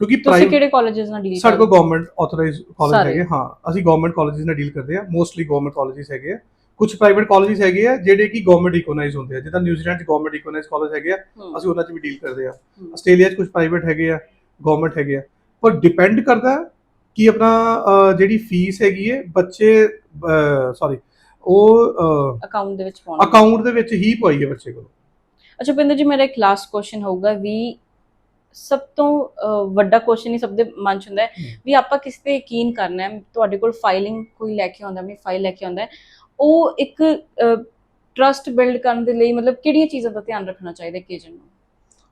ਕਿਉਂਕਿ ਤੁਸੀਂ ਕਿਹੜੇ ਕਾਲਜਸ ਨਾਲ ਡੀਲ ਸਾਡੇ ਕੋਲ ਗਵਰਨਮੈਂਟ ਆਥੋਰਾਈਜ਼ ਕਾਲਜ। ਹੈਗੇ ਹਾਂ ਅਸੀਂ ਗਵਰਨਮੈਂਟ ਕਾਲਜਸ ਨਾਲ ਡੀਲ ਕਰਦੇ ਆ ਮੋਸਟਲੀ ਗਵਰਨਮੈਂਟ ਕਾਲਜਸ ਹੈਗੇ ਆ। ਕੁਝ ਪ੍ਰਾਈਵੇਟ ਕਾਲਜਸ ਹੈਗੇ ਆ ਜਿਹੜੇ ਕਿ ਗਵਰਨਮੈਂਟ ਇਕੋਨਾਈਜ਼ ਹੁੰਦੇ ਆ ਜਿੱਦਾਂ ਨਿਊਜ਼ੀਲੈਂਡ 'ਚ ਗਵਰਨਮੈਂਟ ਇਕੋਨਾਈਜ਼ ਕਾਲਜ ਹੈਗੇ ਆ ਅਸੀਂ ਉਹਨਾਂ 'ਚ ਵੀ ਡੀਲ ਕਰਦੇ ਆ। ਆਸਟ੍ਰੇਲੀਆ 'ਚ ਕੁਝ ਪ੍ਰਾਈਵੇਟ ਹੈਗੇ ਆ ਗਵਰਨਮੈਂਟ ਹੈਗੇ ਆ। ਪਰ ਡਿਪੈਂਡ ਕਰਦਾ ਹੈ ਕਿ ਆਪਣਾ ਜਿਹੜੀ ਫੀਸ ਹੈਗੀ ਹੈ ਬੱਚੇ ਸੌਰੀ ਉਹ ਅਕਾਊਂਟ ਦੇ ਵਿੱਚ ਪਾਉਣਾ। ਅਕਾਊਂਟ ਦੇ ਵਿੱਚ ਹੀ ਪਾਈ ਹੈ ਬੱਚੇ ਕੋਲ। ਅੱਛਾ ਭਿੰਦਰ ਜੀ ਮੇਰਾ ਇੱਕ ਲਾਸਟ ਕੁਐਸਚਨ ਹੋਊਗਾ ਵੀ ਸਭ ਤੋਂ ਵੱਡਾ ਕੁਐਸਚਨ ਹੀ ਸਭ ਦੇ ਮਨ 'ਚ ਹੁੰਦਾ ਹੈ। ਵੀ ਆਪਾਂ ਕਿਸ ਤੇ ਯਕੀਨ ਕਰਨਾ ਹੈ? ਤੁਹਾਡੇ ਕੋਲ ਫਾਈਲਿੰਗ ਕੋਈ ਲੈ ਕੇ ਆਉਂਦਾ ਆਪਣੀ ਫਾਈਲ ਲੈ ਕੇ ਆਉਂਦਾ ਹੈ। ਉਹ ਇੱਕ ਟਰਸਟ ਬਿਲਡ ਕਰਨ ਦੇ ਲਈ ਮਤਲਬ ਕਿਹੜੀਆਂ ਚੀਜ਼ਾਂ ਦਾ ਧਿਆਨ ਰੱਖਣਾ ਚਾਹੀਦਾ ਇੱਕ ਏਜੰਟ ਨੂੰ?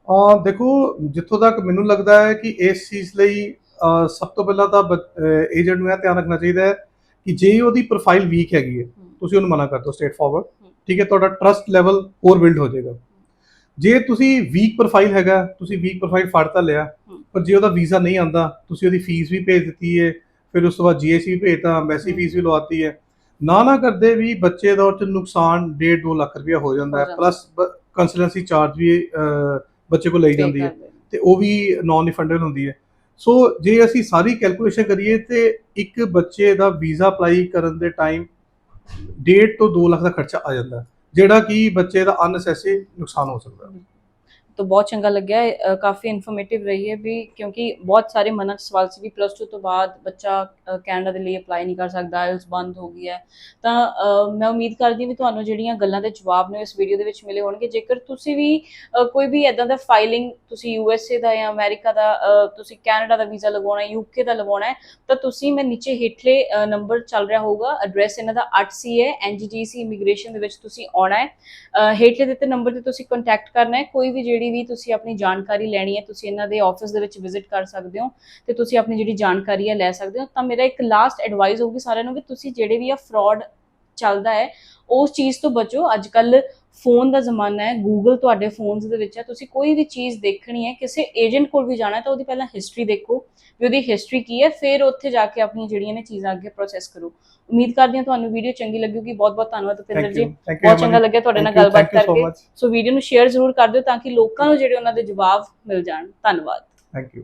ਆ ਦੇਖੋ ਜਿੱਥੋਂ ਤੱਕ ਮੈਨੂੰ ਲੱਗਦਾ ਹੈ ਕਿ ਇਸ ਚੀਜ਼ ਲਈ ਸਭ ਤੋਂ ਪਹਿਲਾਂ ਤਾਂ ਏਜੰਟ ਨੂੰ ਇਹ ਧਿਆਨ ਰੱਖਣਾ ਚਾਹੀਦਾ ਹੈ ਕਿ ਜੇ ਉਹਦੀ ਪ੍ਰੋਫਾਈਲ ਵੀਕ ਹੈਗੀ ਹੈ ਤੁਸੀਂ ਉਹਨੂੰ ਮਨਾ ਕਰ ਦਿਓ ਸਟ੍ਰੇਟ ਫਾਰਵਰਡ। ਠੀਕ ਹੈ ਤੁਹਾਡਾ ਟਰਸਟ ਲੈਵਲ ਹੋਰ ਬਿਲਡ ਹੋ ਜਾਏਗਾ। ਜੇ ਤੁਸੀਂ ਵੀਕ ਪ੍ਰੋਫਾਈਲ ਹੈਗਾ ਤੁਸੀਂ ਵੀਕ ਪ੍ਰੋਫਾਈਲ ਫੜ ਤਾਂ ਲਿਆ। ਪਰ ਜੇ ਉਹਦਾ ਵੀਜ਼ਾ ਨਹੀਂ ਆਂਦਾ ਤੁਸੀਂ ਉਹਦੀ ਫੀਸ ਵੀ ਭੇਜ ਦਿੱਤੀ ਹੈ ਫਿਰ ਉਸ ਤੋਂ ਬਾਅਦ ਜੀਐਸਟੀ ਵੀ ਭੇਜਤਾ ਐਮਬੈਸੀ। ਫੀਸ ਵੀ ਲਵਾਤੀ ਹੈ ਨਾ ਨਾ ਕਰਦੇ ਵੀ ਬੱਚੇ ਦਾ ਉਹ 'ਚ ਨੁਕਸਾਨ 1.5 2 ਲੱਖ ਰੁਪਇਆ ਹੋ ਜਾਂਦਾ ਹੋ। ਪਲੱਸ ਕੰਸਲਟੈਂਸੀ ਚਾਰਜ ਵੀ ਬੱਚੇ ਕੋਲ ਲਈ ਜਾਂਦੀ ਹੈ। ਤੇ ਉਹ ਵੀ ਨਾਨ ਰਿਫੰਡੇਬਲ ਹੁੰਦੀ ਹੈ ਸੋ ਜੇ ਅਸੀਂ ਸਾਰੀ ਕੈਲਕੂਲੇਸ਼ਨ ਕਰੀਏ ਤੇ ਇੱਕ ਬੱਚੇ ਦਾ ਵੀਜ਼ਾ ਅਪਲਾਈ ਕਰਨ ਦੇ ਟਾਈਮ 1.5 ਤੋਂ 2 ਲੱਖ ਦਾ ਖਰਚਾ ਆ ਜਾਂਦਾ ਹੈ, ਜਿਹੜਾ ਕਿ ਬੱਚੇ ਦਾ ਅਨਨੈਸੈਸਰੀ ਨੁਕਸਾਨ ਹੋ ਸਕਦਾ ਹੈ। ਤਾਂ ਬਹੁਤ ਚੰਗਾ ਲੱਗਿਆ ਹੈ, ਅ, ਕਾਫੀ ਇਨਫੋਰਮੇਟਿਵ ਰਹੀ ਹੈ ਵੀ ਕਿਉਂਕਿ ਬਹੁਤ ਸਾਰੇ ਮਨਾਂ 'ਚ ਸਵਾਲ ਸੀ ਵੀ ਪਲੱਸ 2 ਤੋਂ ਬਾਅਦ ਬੱਚਾ ਕੈਨੇਡਾ ਦੇ ਲਈ ਅਪਲਾਈ ਨਹੀਂ ਕਰ ਸਕਦਾ ਆਇਲਸ ਬੰਦ ਹੋ ਗਈ ਹੈ ਤਾਂ ਮੈਂ ਉਮੀਦ ਕਰਦੀ ਹਾਂ ਵੀ ਤੁਹਾਨੂੰ ਜਿਹੜੀਆਂ ਗੱਲਾਂ ਦੇ ਜਵਾਬ ਨੇ ਇਸ ਵੀਡੀਓ ਦੇ ਵਿੱਚ ਮਿਲੇ ਹੋਣਗੇ। ਜੇਕਰ ਤੁਸੀਂ ਵੀ ਕੋਈ ਵੀ ਇਦਾਂ ਦਾ ਫਾਈਲਿੰਗ ਤੁਸੀਂ ਯੂਐਸਏ ਦਾ ਜਾਂ ਅਮਰੀਕਾ ਦਾ ਤੁਸੀਂ ਕੈਨੇਡਾ ਦਾ ਵੀਜ਼ਾ ਲਗਵਾਉਣਾ ਹੈ ਯੂਕੇ ਦਾ ਲਗਵਾਉਣਾ ਹੈ ਤਾਂ ਤੁਸੀਂ ਮੈਂ ਨੀਚੇ ਹੇਠਲੇ ਨੰਬਰ ਚੱਲ ਰਿਹਾ ਹੋਊਗਾ। ਐਡਰੈਸ ਇਹਨਾਂ ਦਾ 8C ਹੈ ਐਨਜੀਟੀਸੀ ਇਮੀਗ੍ਰੇਸ਼ਨ ਦੇ ਵਿੱਚ ਤੁਸੀਂ ਆਉਣਾ ਹੈ। ਹੇਠਲੇ ਦਿੱਤੇ ਨੰਬਰ ਤੇ ਤੁਸੀਂ ਕੰਟੈਕਟ ਕਰਨਾ ਹੈ। ਕੋਈ ਵੀ ਜਿਹੜੀ ਵੀ ਤੁਸੀਂ ਆਪਣੀ ਜਾਣਕਾਰੀ ਲੈਣੀ ਹੈ, ਤੁਸੀਂ ਇਹਨਾਂ ਦੇ ਆਫਿਸ ਦੇ ਵਿੱਚ ਵਿਜ਼ਿਟ ਕਰ ਸਕਦੇ ਹੋ ਤੇ ਤੁਸੀਂ ਆਪਣੀ ਜਿਹੜੀ ਜਾਣਕਾਰੀ ਹੈ ਲੈ ਸਕਦੇ ਹੋ। ਤਾਂ ਮੇਰਾ ਇੱਕ ਲਾਸਟ ਐਡਵਾਈਸ ਹੋਊਗੀ ਸਾਰਿਆਂ ਨੂੰ ਵੀ ਤੁਸੀਂ ਜਿਹੜੇ ਵੀ ਆ ਫਰਾਡ ਚੱਲਦਾ ਹੈ, ਉਸ ਚੀਜ਼ ਤੋਂ ਬਚੋ। ਅੱਜ ਕੱਲ ਫੋਨ ਦਾ ਜ਼ਮਾਨਾ ਹੈ ਗੂਗਲ ਤੁਹਾਡੇ ਫੋਨਸ ਦੇ ਵਿੱਚ ਹੈ ਤੁਸੀਂ ਕੋਈ ਵੀ ਚੀਜ਼ ਦੇਖਣੀ ਹੈ ਕਿਸੇ ਏਜੰਟ ਕੋਲ ਵੀ ਜਾਣਾ ਤਾਂ ਉਹਦੀ ਪਹਿਲਾਂ ਹਿਸਟਰੀ ਦੇਖੋ ਵੀ ਉਹਦੀ ਹਿਸਟਰੀ ਕੀ ਹੈ ਫਿਰ ਉੱਥੇ ਜਾ ਕੇ ਆਪਣੀਆਂ ਜਿਹੜੀਆਂ ਨੇ ਚੀਜ਼ਾਂ ਅੱਗੇ ਪ੍ਰੋਸੈਸ ਕਰੋ। ਉਮੀਦ ਕਰਦੀ ਹਾਂ ਤੁਹਾਨੂੰ ਵੀਡੀਓ ਚੰਗੀ ਲੱਗੂਗੀ ਬਹੁਤ ਬਹੁਤ ਧੰਨਵਾਦ ਉਪਿੰਦਰ ਥੈਂਕ ਜੀ। ਬਹੁਤ ਚੰਗਾ ਲੱਗਿਆ ਤੁਹਾਡੇ ਨਾਲ ਗੱਲਬਾਤ ਕਰਕੇ। ਸੋ ਵੀਡੀਓ ਨੂੰ ਸ਼ੇਅਰ ਜ਼ਰੂਰ ਕਰ ਦਿਓ ਤਾਂ ਕਿ ਲੋਕਾਂ ਨੂੰ ਜਿਹੜੇ ਉਹਨਾਂ ਦੇ ਜਵਾਬ ਮਿਲ ਜਾਣ। ਧੰਨਵਾਦ। Thank you